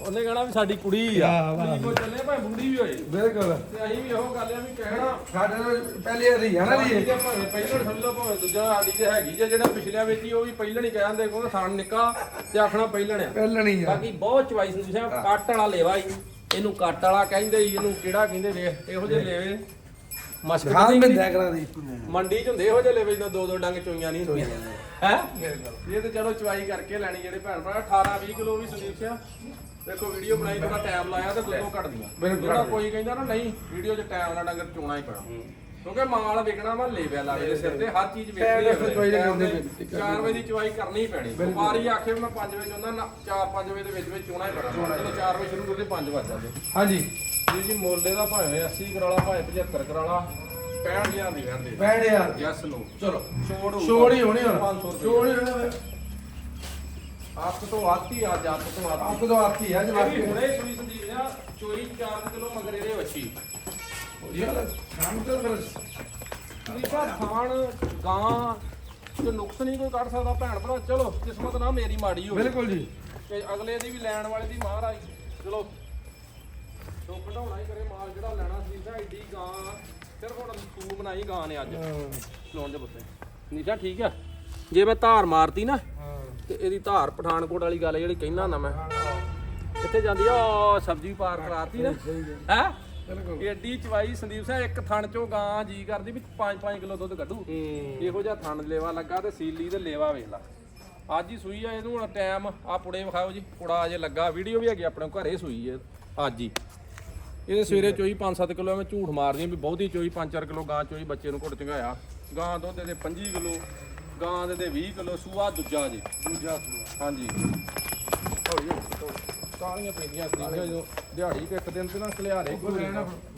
Speaker 2: ਉਹਨੇ ਕਹਣਾ ਵੀ ਸਾਡੀ ਕੁੜੀ ਆ।
Speaker 1: ਵਾਹ, ਵਾਹ।
Speaker 2: ਕੁੜੀ ਕੋ ਚੱਲੇ ਭਾਵੇਂ ਬੁੱਢੀ ਵੀ ਹੋਏ।
Speaker 1: ਬਿਲਕੁਲ।
Speaker 2: ਤੇ ਅਸੀਂ ਵੀ ਉਹ ਗੱਲ ਆ ਵੀ ਕਹਿਣਾ।
Speaker 1: ਸਾਡੇ ਨਾਲ ਪਹਿਲੀ ਵਾਰੀ ਆ ਨਾ ਜੀ। ਇਹ।
Speaker 2: ਜੇ ਭਾਵੇਂ ਪਹਿਲਣ ਲਓ ਭਾਵੇਂ ਦੂਜਾ ਸਾਡੀ ਤੇ ਹੈਗੀ ਜੇ ਜਿਹੜਾ ਪਿਛਲਿਆਂ ਵਿੱਚ ਹੀ ਉਹ ਵੀ ਪਹਿਲਣ ਹੀ ਕਹਿੰਦੇ ਕੋਲ ਥਾਣ ਨਿੱਕਾ ਤੇ ਆਖਣਾ ਪਹਿਲਣ ਆ।
Speaker 1: ਪਹਿਲਣੀ ਆ।
Speaker 2: ਬਾਕੀ ਬਹੁਤ ਨੂੰ ਜਿਵੇਂ ਕੱਟ ਵਾਲਾ ਲੇਵਾ ਹੀ ਇਹਨੂੰ ਕੱਟ ਵਾਲਾ ਕਹਿੰਦੇ ਹੀ ਇਹਨੂੰ ਕਿਹੜਾ ਕਹਿੰਦੇ ਵੇਖ ਇਹੋ ਜਿਹੇ ਲੇਵੇ। ਮਸ਼ਕ
Speaker 1: ਖਾਨ ਮਿੰਦਿਆ ਕਰਾਂ ਦੀ
Speaker 2: ਮੰਡੀ ਚ ਹੁੰਦੇ ਇਹੋ ਜਿਹੇ ਜਦੋਂ ਦੋ ਦੋ ਡੰਗ ਚੋਈਆਂ ਨਹੀਂ ਹੁੰਦੀਆਂ। ਹੈ? ਇਹ ਤੇ ਚਲੋ ਚਵਾਈ ਕਰਕੇ ਲੈਣੀ ਜਿਹੜੇ ਭੈਣ ਭਰਾ 18 20 ਕਿਲੋ ਵੀ ਸੰਦੀਪ ਸਿਆ। ਦੇਖੋ ਵੀਡੀਓ ਬਣਾਈ ਥੋੜਾ ਟਾਈਮ ਲਾਇਆ ਤੇ ਘਟਦੀਆਂ
Speaker 1: ਬਿਲਕੁਲ।
Speaker 2: ਜਿਹੜਾ ਕੋਈ ਕਹਿੰਦਾ ਨਾ ਨਹੀਂ ਵੀਡੀਓ 'ਚ ਟਾਈਮ ਨਾਲ ਡੰਗਰ ਚੋਣਾ ਹੀ ਪੈਣਾ। ਕਿਉਂਕਿ ਮਾਲ ਵਿਕਣਾ ਵਾ ਲੇਵਿਆ ਲਾਵੇ ਦੇ ਸਿਰ ਤੇ ਹਰ ਚੀਜ਼
Speaker 1: ਚਵਾਈ
Speaker 2: ਹੈ
Speaker 1: ਕਰਨੀ ਪੈਂਦੀ।
Speaker 2: 4 ਵਜੇ ਦੀ ਚਵਾਈ ਕਰਨੀ ਹੀ ਪੈਣੀ ਵਪਾਰੀ ਆਖੇ ਮੈਂ 5 ਵਜੇ ਚਾਹੁੰਦਾ ਨਾ 4-5 ਵਜੇ ਦੇ ਵਿੱਚ ਵਿੱਚ ਚੋਣਾ ਹੀ ਪੈਣਾ। ਜਦੋਂ 4 ਵਜੇ ਸ਼ੁਰੂ ਕਰਦੇ 5 ਵੱਜ ਜਾਂਦੇ।
Speaker 1: ਹਾਂਜੀ।
Speaker 2: ਜੀ ਜੀ ਮੋਲੇ ਦਾ ਭਾਵੇਂ 80 ਕਰਾਲਾ ਭਾਵੇਂ 75 ਕਰਾਲਾ 65000 ਦੀ
Speaker 1: ਬੈਠ ਯਾਰ
Speaker 2: ਯੈਸ ਨੋ
Speaker 1: ਚਲੋ।
Speaker 2: ਛੋੜ।
Speaker 1: ਛੋੜ ਹੀ ਹੋਣੀ ਹੁਣ।
Speaker 2: 500 ਰੁਪਏ।
Speaker 1: ਛੋੜ ਹੀ ਹੋਣੀ
Speaker 2: ਅੱਤ ਤੋਂ ਆਤੀ ਆ ਜੱਤ ਤੋਂ ਆਤੀ।
Speaker 1: ਆਪ ਤੋਂ ਆਤੀ ਹੈ ਜਵਾਬ
Speaker 2: ਹੁਣੇ ਸੂਈ ਸੰਦੀਪ ਆ ਚੋਰੀ 4 ਕਿਲੋ ਮਗਰੇ ਦੇ ਵੱਛੀ।
Speaker 1: ਯਾਰ ਕੰਮ ਤਾਂ ਫਿਰ
Speaker 2: ਸੰਦੀਪਾ ਖਾਣ ਗਾਂ ਤੇ ਨੁਕਸ ਨਹੀਂ ਕੋਈ ਕੱਢ ਸਕਦਾ ਭੈਣ ਭਰਾ। ਚਲੋ ਕਿਸਮਤ ਨਾ ਮੇਰੀ ਮਾੜੀ ਹੋਵੇ
Speaker 1: ਬਿਲਕੁਲ ਜੀ।
Speaker 2: ਤੇ ਅਗਲੇ ਦੀ ਵੀ ਲੈਣ ਵਾਲੇ ਦੀ ਮਹਾਰਾਜ ਚਲੋ ਤੋਂ ਕਢਾਉਣਾ ਹੀ ਕਰੇ ਮਾਲ ਜਿਹੜਾ ਲੈਣਾ ਸੀ ਤਾਂ ਐਡੀ ਗਾਂ ਸਿਰਫ ਹੁਣ ਤੂੰ ਬਣਾਈ ਗਾਂ ਨੇ ਅੱਜ। ਲਾਉਣ ਦੇ ਬੁੱਤੇ। ਨੀਚਾ ਠੀਕ ਆ? ਜੇ ਮੈਂ ਧਾਰ ਮਾਰਤੀ ਨਾ ਤੇ ਇਹਦੀ ਧਾਰ ਪਠਾਨਕੋਟ ਵਾਲੀ ਗੱਲ ਜਿਹੜੀ ਕਹਿਣਾ ਨਾ ਮੈਂ। ਕਿੱਥੇ ਜਾਂਦੀ ਆ? ਸਬਜ਼ੀ ਪਾਰ ਕਰਾਤੀ ਨਾ। ਹੈ? ਏਡੀ ਚਵਾਈ ਸੰਦੀਪ ਸਿੰਘ ਇੱਕ ਥਣ ਚੋਂ ਗਾਂ ਜੀ ਕਰਦੀ ਵੀ 5-5 ਕਿਲੋ ਦੁੱਧ ਕੱਢੂ। ਇਹੋ ਜਿਹਾ ਥਣ ਲੇਵਾ ਲੱਗਾ ਤੇ ਸੀਲੀ ਤੇ ਲੇਵਾ ਵੇਖ ਲਾ। ਅੱਜ ਹੀ ਸੂਈ ਆ ਇਹਨੂੰ ਹੁਣ ਟਾਈਮ ਆ ਪੁੜੇ ਵਿਖਾਓ ਜੀ। ਪੁੜਾ ਅਜੇ ਲੱਗਾ ਵੀਡੀਓ ਵੀ ਹੈਗੀ ਆਪਣੇ ਘਰੇ ਸੂਈ ਹੈ ਅੱਜ ਹੀ। ਇਹਦੇ ਸਵੇਰੇ ਚੋਈ 5-7 ਕਿਲੋ ਮੈਂ ਝੂਠ ਮਾਰਦੀ ਵੀ ਬਹੁਤੀ ਚੋਈ 5-4 ਕਿਲੋ ਗਾਂ ਚੋਈ ਬੱਚੇ ਨੂੰ ਘੁੱਟ ਚੰਗਾਇਆ ਗਾਂ ਦੁੱਧ ਦੇ 25 ਕਿਲੋ ਗਾਂ ਦੇ ਦੇ 20 ਕਿਲੋ ਸੂਆ ਦੂਜਾ ਜੀ।
Speaker 1: ਦੂਜਾ ਸੂਆ।
Speaker 2: ਹਾਂਜੀ। ਹੌਲੀ ਹੌਲੀ। ਕਾਲੀਆਂ ਪੈਂਦੀਆਂ ਸੀ ਜਦੋਂ ਦਿਹਾੜੀ ਤੇ ਇੱਕ ਦਿਨ ਤੇ ਨਾ ਖਲਿਆਰੇ ਕੋਈ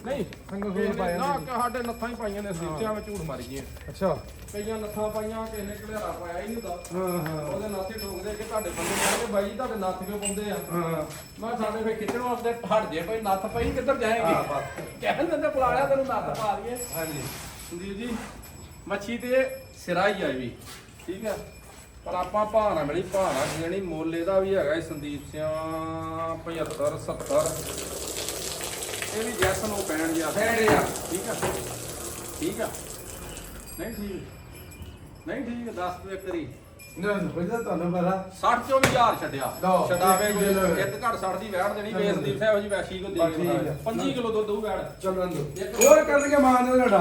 Speaker 2: ਨਹੀਂ
Speaker 1: ਸੰਗਲ
Speaker 2: ਨੇ
Speaker 1: ਪਾਇਆ
Speaker 2: ਨਾ ਕਿ ਸਾਡੇ ਨੱਥਾਂ ਹੀ ਪਾਈਆਂ ਨੇ ਸੀਚਿਆਂ ਵਿੱਚ ਝੂਠ ਮਾਰੀ ਗਏ
Speaker 1: ਅੱਛਾ।
Speaker 2: ਕਈਆਂ ਨੱਥਾਂ ਪਾਈਆਂ ਕਿਸੇ ਨੇ ਖਲਿਆਰਾ ਪਾਇਆ ਹੀ ਨਹੀਂ ਹੁੰਦਾ। ਉਹਦੇ ਨਾਥੇ ਠੋਕਦੇ ਕਿ ਤੁਹਾਡੇ ਬੰਦੇ ਕਹਿੰਦੇ ਬਾਈ ਜੀ ਤੁਹਾਡੇ ਨੱਥ ਕਿਉਂ ਪਾਉਂਦੇ ਆ?
Speaker 1: ਹਾਂ।
Speaker 2: ਮੈਂ ਸਾਡੇ ਫੇ ਖਿੱਚਣ ਵਾਸਤੇ ਹਟ ਜੇ ਭਾਈ ਨੱਥ ਪਈ ਕਿੱਧਰ ਜਾਏਗੀ? ਕਹਿਣ ਦਿੰਦੇ ਬੁਲਾਇਆ ਤੈਨੂੰ ਨੱਥ ਪਾ ਦਈਏ।
Speaker 1: ਹਾਂਜੀ।
Speaker 2: ਸੰਦੀਪ ਜੀ ਮੱਛੀ ਤੇ ਸਿਰਾ ਹੀ ਆਈ ਵੀ। ਠੀਕ ਹੈ ਪਰ ਆਪਾਂ ਭਾਣਾ ਮਿਲੀ ਭਾਣਾ ਜਿਹੜੀ ਮੁੱਲ ਇਹਦਾ ਵੀ ਹੈਗਾ ਇਹ ਸੰਦੀਪ ਸਿਆ 75 70 ਇਹ ਵੀ ਜੈਸ ਨੂੰ ਪੈਣ ਗਿਆ ਠੀਕ ਆ? ਠੀਕ ਆ? ਨਹੀਂ ਠੀਕ। ਨਹੀਂ ਠੀਕ ਦੱਸ ਤੂੰ ਇੱਕ ਵਾਰੀ।
Speaker 1: ਨਾ ਬਜਾ ਤੁਹਾਨੂੰ ਪਤਾ।
Speaker 2: 60 ਚੋਂ ਵੀ ਹਜ਼ਾਰ ਛੱਡਿਆ।
Speaker 1: ਲਓ,
Speaker 2: ਛੱਡਾਵੇ
Speaker 1: ਇੱਕ
Speaker 2: ਕੋਈ।
Speaker 1: ਕਿੱਲੋ।
Speaker 2: ਇੱਕ ਘੜ 60 ਦੀ ਵੈੜ ਦੇਣੀ ਵੇਸ ਦੀ ਸਾਹਿਬ ਜੀ ਵੈਸ਼ੀ ਕੋ ਦੇ
Speaker 1: ਬਸ ਠੀਕ ਆ।
Speaker 2: 25 ਕਿਲੋ ਦੁੱਧ ਉਹ ਵੈੜ
Speaker 1: ਚੱਲਣ ਦੋ ਹੋਰ ਕਰ ਕੇ ਮਾਨ ਦੇ ਤੁਹਾਡਾ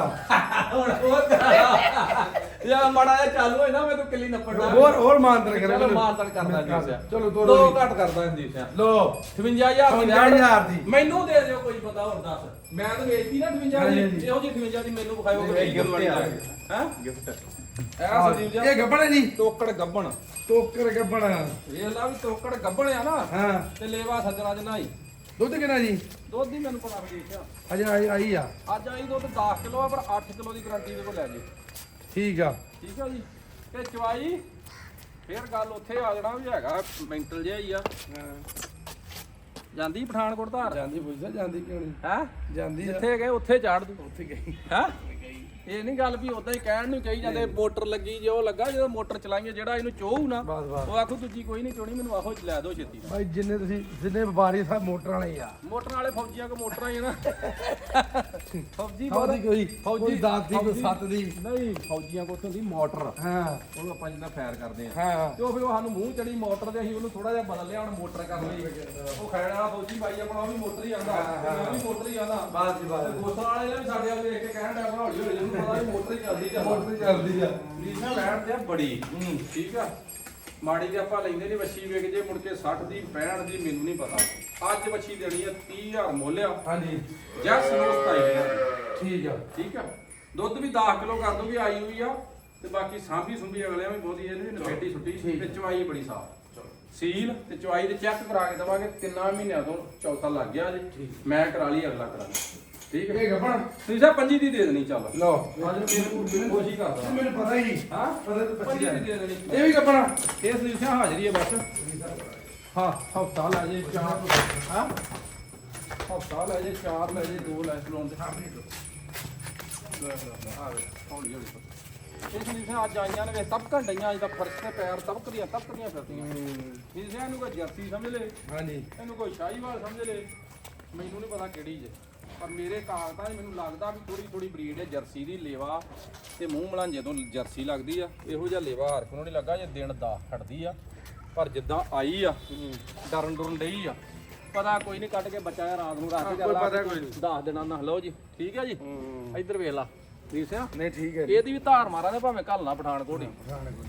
Speaker 2: ਹੁਣ ਉਹ ਯਾ ਮੜਾ ਜਿਹਾ ਚਾਲੂ ਹੋਇਆ ਨਾ ਮੈਂ ਤੂੰ ਕਿੱਲੀ ਨੱਪੜਦਾ
Speaker 1: ਹੋਰ ਹੋਰ ਮਾਨ ਦੇ ਕਰਾਂ।
Speaker 2: ਚਲੋ ਮਾਨਤਨ ਕਰਦਾ ਜੀ ਸਿਆ
Speaker 1: ਚਲੋ ਦੋ
Speaker 2: ਦੋ ਘੱਟ ਕਰਦਾ ਜੀ ਸਿਆ
Speaker 1: ਲੋ
Speaker 2: 58000 ਦੀ
Speaker 1: 58000 ਦੀ।
Speaker 2: ਮੈਨੂੰ ਦੇ ਦਿਓ ਕੋਈ ਬੰਦਾ ਹੋਰ ਦੱਸ। ਮੈਂ ਤਾਂ ਵੇਚਦੀ ਨਾ 58
Speaker 1: ਹਾਂਜੀ,
Speaker 2: ਦੀ।
Speaker 1: ਹਾਂਜੀ।
Speaker 2: ਇਹੋ ਜਿਹੀ 58 ਦੀ ਮੈਨੂੰ ਵਿਖਾਇਓ ਕਿ
Speaker 3: ਇਹ gift ਆ।
Speaker 2: ਹੈ?
Speaker 3: ਗਿਫਟ।
Speaker 2: ਇਹ ਸੰਦੀਪ ਜੀ
Speaker 1: ਇਹ ਗੱਬੜ ਜੀ
Speaker 2: ਤੋਕੜ ਗੱਬਣ।
Speaker 1: ਟੋਕਰ ਗੱਬੜ
Speaker 2: ਇਹ ਲਾ ਵੀ ਤੋਕੜ ਗੱਬਣ ਆ ਨਾ
Speaker 1: ਹਾਂ।
Speaker 2: ਤੇ ਲੇਵਾ ਸੱਜਣਾ ਜਨਾ ਹੀ।
Speaker 1: ਦੁੱਧ ਕਿੰਨਾ ਜੀ?
Speaker 2: ਦੁੱਧ ਹੀ ਮੈਨੂੰ ਪਤਾ ਨਹੀਂ ਦੇਖਿਆ
Speaker 1: ਅਜੇ ਆਈ ਆਈ ਆ।
Speaker 2: ਅੱਜ ਆਈ ਦੁੱਧ 10 ਕਿਲੋ ਆ ਪਰ 8 ਕਿਲੋ ਦੀ ਗਾਰੰਟੀ ਦੇ ਕੋਲ ਲੈ ਜੇ
Speaker 1: ਠੀਕ ਆ।
Speaker 2: ਠੀਕ ਆ ਜੀ। ਤੇ ਚਵਾਈ ਫੇਰ ਗੱਲ ਉੱਥੇ ਆ ਜਾਣਾ ਵੀ ਹੈਗਾ ਮੈਂਟਲ ਜਿਹਾ ਹੀ ਆ। ਜਾਂਦੀ ਪਠਾਨਕੋਟ ਧਾਰ?
Speaker 1: ਜਾਂਦੀ ਪੁੱਛਦਾ ਜਾਂਦੀ ਕਿਉਂ ਨਹੀਂ?
Speaker 2: ਹੈ?
Speaker 1: ਜਾਂਦੀ
Speaker 2: ਜਿੱਥੇ ਗਏ ਉੱਥੇ ਚਾੜ ਦੂ।
Speaker 1: ਉੱਥੇ ਗਈ।
Speaker 2: ਹੈ? ਇਹ ਨਹੀਂ ਗੱਲ ਵੀ ਉਦਾਂ ਹੀ ਕਹਿਣ ਨੂੰ ਕਹੀ ਜਾਂਦੇ ਮੋਟਰ ਲੱਗੀ ਜੇ ਉਹ ਲੱਗਾ ਜਦੋਂ ਮੋਟਰ ਚਲਾਈਏ ਜਿਹੜਾ ਇਹਨੂੰ ਚੋਹੂ ਨਾ
Speaker 1: ਬਸ ਬਸ।
Speaker 2: ਉਹ ਆਖੋ ਦੂਜੀ ਕੋਈ ਨਹੀਂ ਚੋਣੀ ਮੈਨੂੰ ਆਹੋ ਲੈ ਦਿਓ ਛੇਤੀ।
Speaker 1: ਭਾਈ ਜਿੰਨੇ ਤੁਸੀਂ ਜਿੰਨੇ ਵਪਾਰੀ ਸਭ ਮੋਟਰ ਵਾਲੇ ਹੀ ਆ।
Speaker 2: ਮੋਟਰ ਵਾਲੇ ਫੌਜੀਆਂ ਕੋ ਮੋਟਰਾਂ ਹੀ ਆ ਨਾ। ਫੌਜੀ
Speaker 1: ਫੌਜੀ ਕੋਈ
Speaker 2: ਫੌਜੀ-
Speaker 1: ਕੋਈ ਦਾਤ ਦੀ ਕੋਈ
Speaker 2: ਫੌਜੀ-
Speaker 1: ਸੱਤ ਦੀ।
Speaker 2: ਨਹੀਂ ਫੌਜੀਆਂ ਕੋਲ ਹੁੰਦੀ ਮੋਟਰ।
Speaker 1: ਹਾਂ।
Speaker 2: ਉਹਨੂੰ ਆਪਾਂ ਜਿੰਨਾ ਫਾਇਰ ਕਰਦੇ ਆ।
Speaker 1: ਹਾਂ।
Speaker 2: ਤੇ ਉਹ ਫਿਰ ਉਹ ਸਾਨੂੰ ਮੂੰਹ ਚੜੀ ਮੋਟਰ ਦੇ ਅਸੀਂ ਉਹਨੂੰ ਥੋੜਾ ਜਿਹਾ ਬਦਲ ਲਿਆ ਹੁਣ ਮੋਟਰ ਕਰ ਲਈ। ਉਹ ਖੈੜ ਵਾਲਾ ਫੌਜੀ ਬਾਈ ਆਪਣਾ ਉਹ ਵੀ ਮੋਟਰ ਹੀ ਆਂਦਾ ਉਹ ਵੀ ਮੋਟਰ ਹੀ ਆਂਦਾ
Speaker 1: ਬਾਤ ਦੀ ਬਾਤ
Speaker 2: ਦੋਸਤਾਂ ਵਾਲੇ ਨੇ ਵੀ ਸਾਡੇ ਵਾਲੇ ਵੇਖ ਕੇ ਕਹਿਣ ਡਿਆ ਹੌਲੀ ਹੌਲੀ ਜਿਹਨੂੰ ਮੋਟਰ ਹੀ ਚੱਲਦੀ ਜਾਂ
Speaker 1: ਮੋਟਰ ਚੱਲਦੀ ਆ।
Speaker 2: ਲੀਜ਼ਾ ਲੈਣ ਤੇ ਆ ਬੜੀ। ਠੀਕ ਆ। ਮਾੜੀ ਜੇ ਆਪਾਂ ਲੈਂਦੇ ਨਹੀਂ ਵੱਛੀ ਵੇਖ ਜੇ ਮੁੜ ਕੇ 60 ਦੀ 65 ਦੀ ਮੈਨੂੰ ਨਹੀਂ ਪਤਾ। ਅੱਜ ਵੱਛੀ ਦੇਣੀ ਆ 30000 ਮੋਲਿਆ
Speaker 1: ਹਾਂਜੀ।
Speaker 2: ਜੈਸ ਨੂੰ 27000
Speaker 1: ਠੀਕ ਆ।
Speaker 2: ਠੀਕ ਆ। ਦੁੱਧ ਵੀ 10 ਕਿਲੋ ਕਰ ਦੂਗੀ ਆਈ ਹੋਈ ਆ। ਤੇ ਬਾਕੀ ਸਾਂਭੀ ਸੁੰਭੀ ਅਗਲਿਆਂ ਵੀ ਬਹੁਤੀ ਇਹਨੇ ਵੀ ਨਵੇਟੀ ਸੁੱਟੀ। ਤੇ ਚਵਾਈ ਬੜੀ ਸਾਫ਼। ਸੀਲ ਤੇ ਚਵਾਈ ਦੇ ਚੈੱਕ ਕਰਾ ਕੇ ਦਵਾਂਗੇ। ਤਿੰਨਾਂ ਮਹੀਨਿਆਂ ਤੋਂ ਚੌਥਾ ਲੱਗ ਗਿਆ ਜੀ। ਮੈਂ ਕਰਾ ਲਈ ਅਗਲਾ ਕਰਾ ਲਈ। ਠੀਕ ਹੈ
Speaker 1: ਇਹ ਗੱਪਣ
Speaker 2: ਤੁਸੀਂ ਪੰਜੀ ਦੀ ਦੇ ਦੇਣੀ ਚੱਲ।
Speaker 1: ਲਓ।
Speaker 2: ਅੱਜ ਕੋਸ਼ਿਸ਼ ਕਰਦਾ।
Speaker 1: ਮੈਨੂੰ ਪਤਾ ਹੀ।
Speaker 2: ਹਾਂ?
Speaker 1: ਪਤਾ ਤੇ
Speaker 2: ਪੰਜੀ ਦੀ ਦੇ ਦੇਣੀ।
Speaker 1: ਇਹ ਵੀ ਗੱਪਣ
Speaker 2: ਇਸ ਦੀ ਸਿਆ ਹਾਜ਼ਰੀ ਹੈ ਬਸ। ਹਾਂ। ਹਫਤਾ ਲੈ ਜੇ ਚਾਰ ਹਾਂ? ਹਫਤਾ ਲੈ ਜੇ ਚਾਰ ਲੈ ਜੇ ਦੋ ਲੈ ਚਲਾਉਣ ਦੇ। ਲੈ, ਲੈ, ਲੈ, ਆ ਵੇ, ਹੌਲੀ ਹੌਲੀ। ਇਸ ਦੀ ਸਿਆ ਅੱਜ ਆਈਆਂ ਨੇ ਵੇ ਡਈਆਂ ਅੱਜ ਤਾਂ ਫਰਸ਼ ਤੇ ਪੈਰ ਤਬਕਦੀਆਂ ਤਬਕਦੀਆਂ ਫਿਰਦੀਆਂ। ਇਹ ਸਿਆ ਇਹਨੂੰ ਕੋਈ ਜਰਸੀ ਸਮਝ ਲੈ?
Speaker 1: ਹਾਂਜੀ।
Speaker 2: ਇਹਨੂੰ ਕੋਈ ਸ਼ਾਹੀਵਾਲ ਸਮਝ ਲੈ? ਮੈਨੂੰ ਨਹੀਂ ਪਤਾ ਕਿਹੜੀ ਜੇ। ਪਰ ਮੇਰੇ ਕਾਗਜ਼ਾਂ 'ਚ ਮੈਨੂੰ ਲੱਗਦਾ ਵੀ ਥੋੜੀ ਥੋੜੀ ਬਰੀਡ ਹੈ ਜਰਸੀ ਦੀ ਲੇਵਾ ਤੇ ਮੂੰਹ ਮਲਾਂਜੇ ਤੋਂ ਜਰਸੀ ਲੱਗਦੀ ਆ। ਇਹੋ ਜਿਹਾ ਲੇਵਾ ਹਰ ਕੋਲ ਨਹੀਂ ਲੱਗਾ ਜੇ ਦਿਨ ਦਾ ਖੜਦੀ ਆ। ਪਰ ਜਿੱਦਾਂ ਆਈ ਆ ਡਰਨ ਡਰਨ ਡਈ ਆ ਪਤਾ ਕੋਈ ਨਹੀਂ ਕੱਢ ਕੇ ਬੱਚਾ ਆ ਰਾਤ ਨੂੰ ਰੱਖ ਕੇ
Speaker 1: ਨਹੀਂ।
Speaker 2: 10 ਦਿਨਾਂ ਲਓ ਜੀ ਠੀਕ ਹੈ ਜੀ? ਇੱਧਰ ਵੇਖ ਲਾ। ਠੀਕ ਸਿਆ?
Speaker 1: ਨਹੀਂ ਠੀਕ ਹੈ
Speaker 2: ਇਹਦੀ ਵੀ ਧਾਰ ਮਾਰਾਂਗੇ ਭਾਵੇਂ ਕੱਲ ਨਾ ਪਠਾਨਕੋਟ ਹੀ।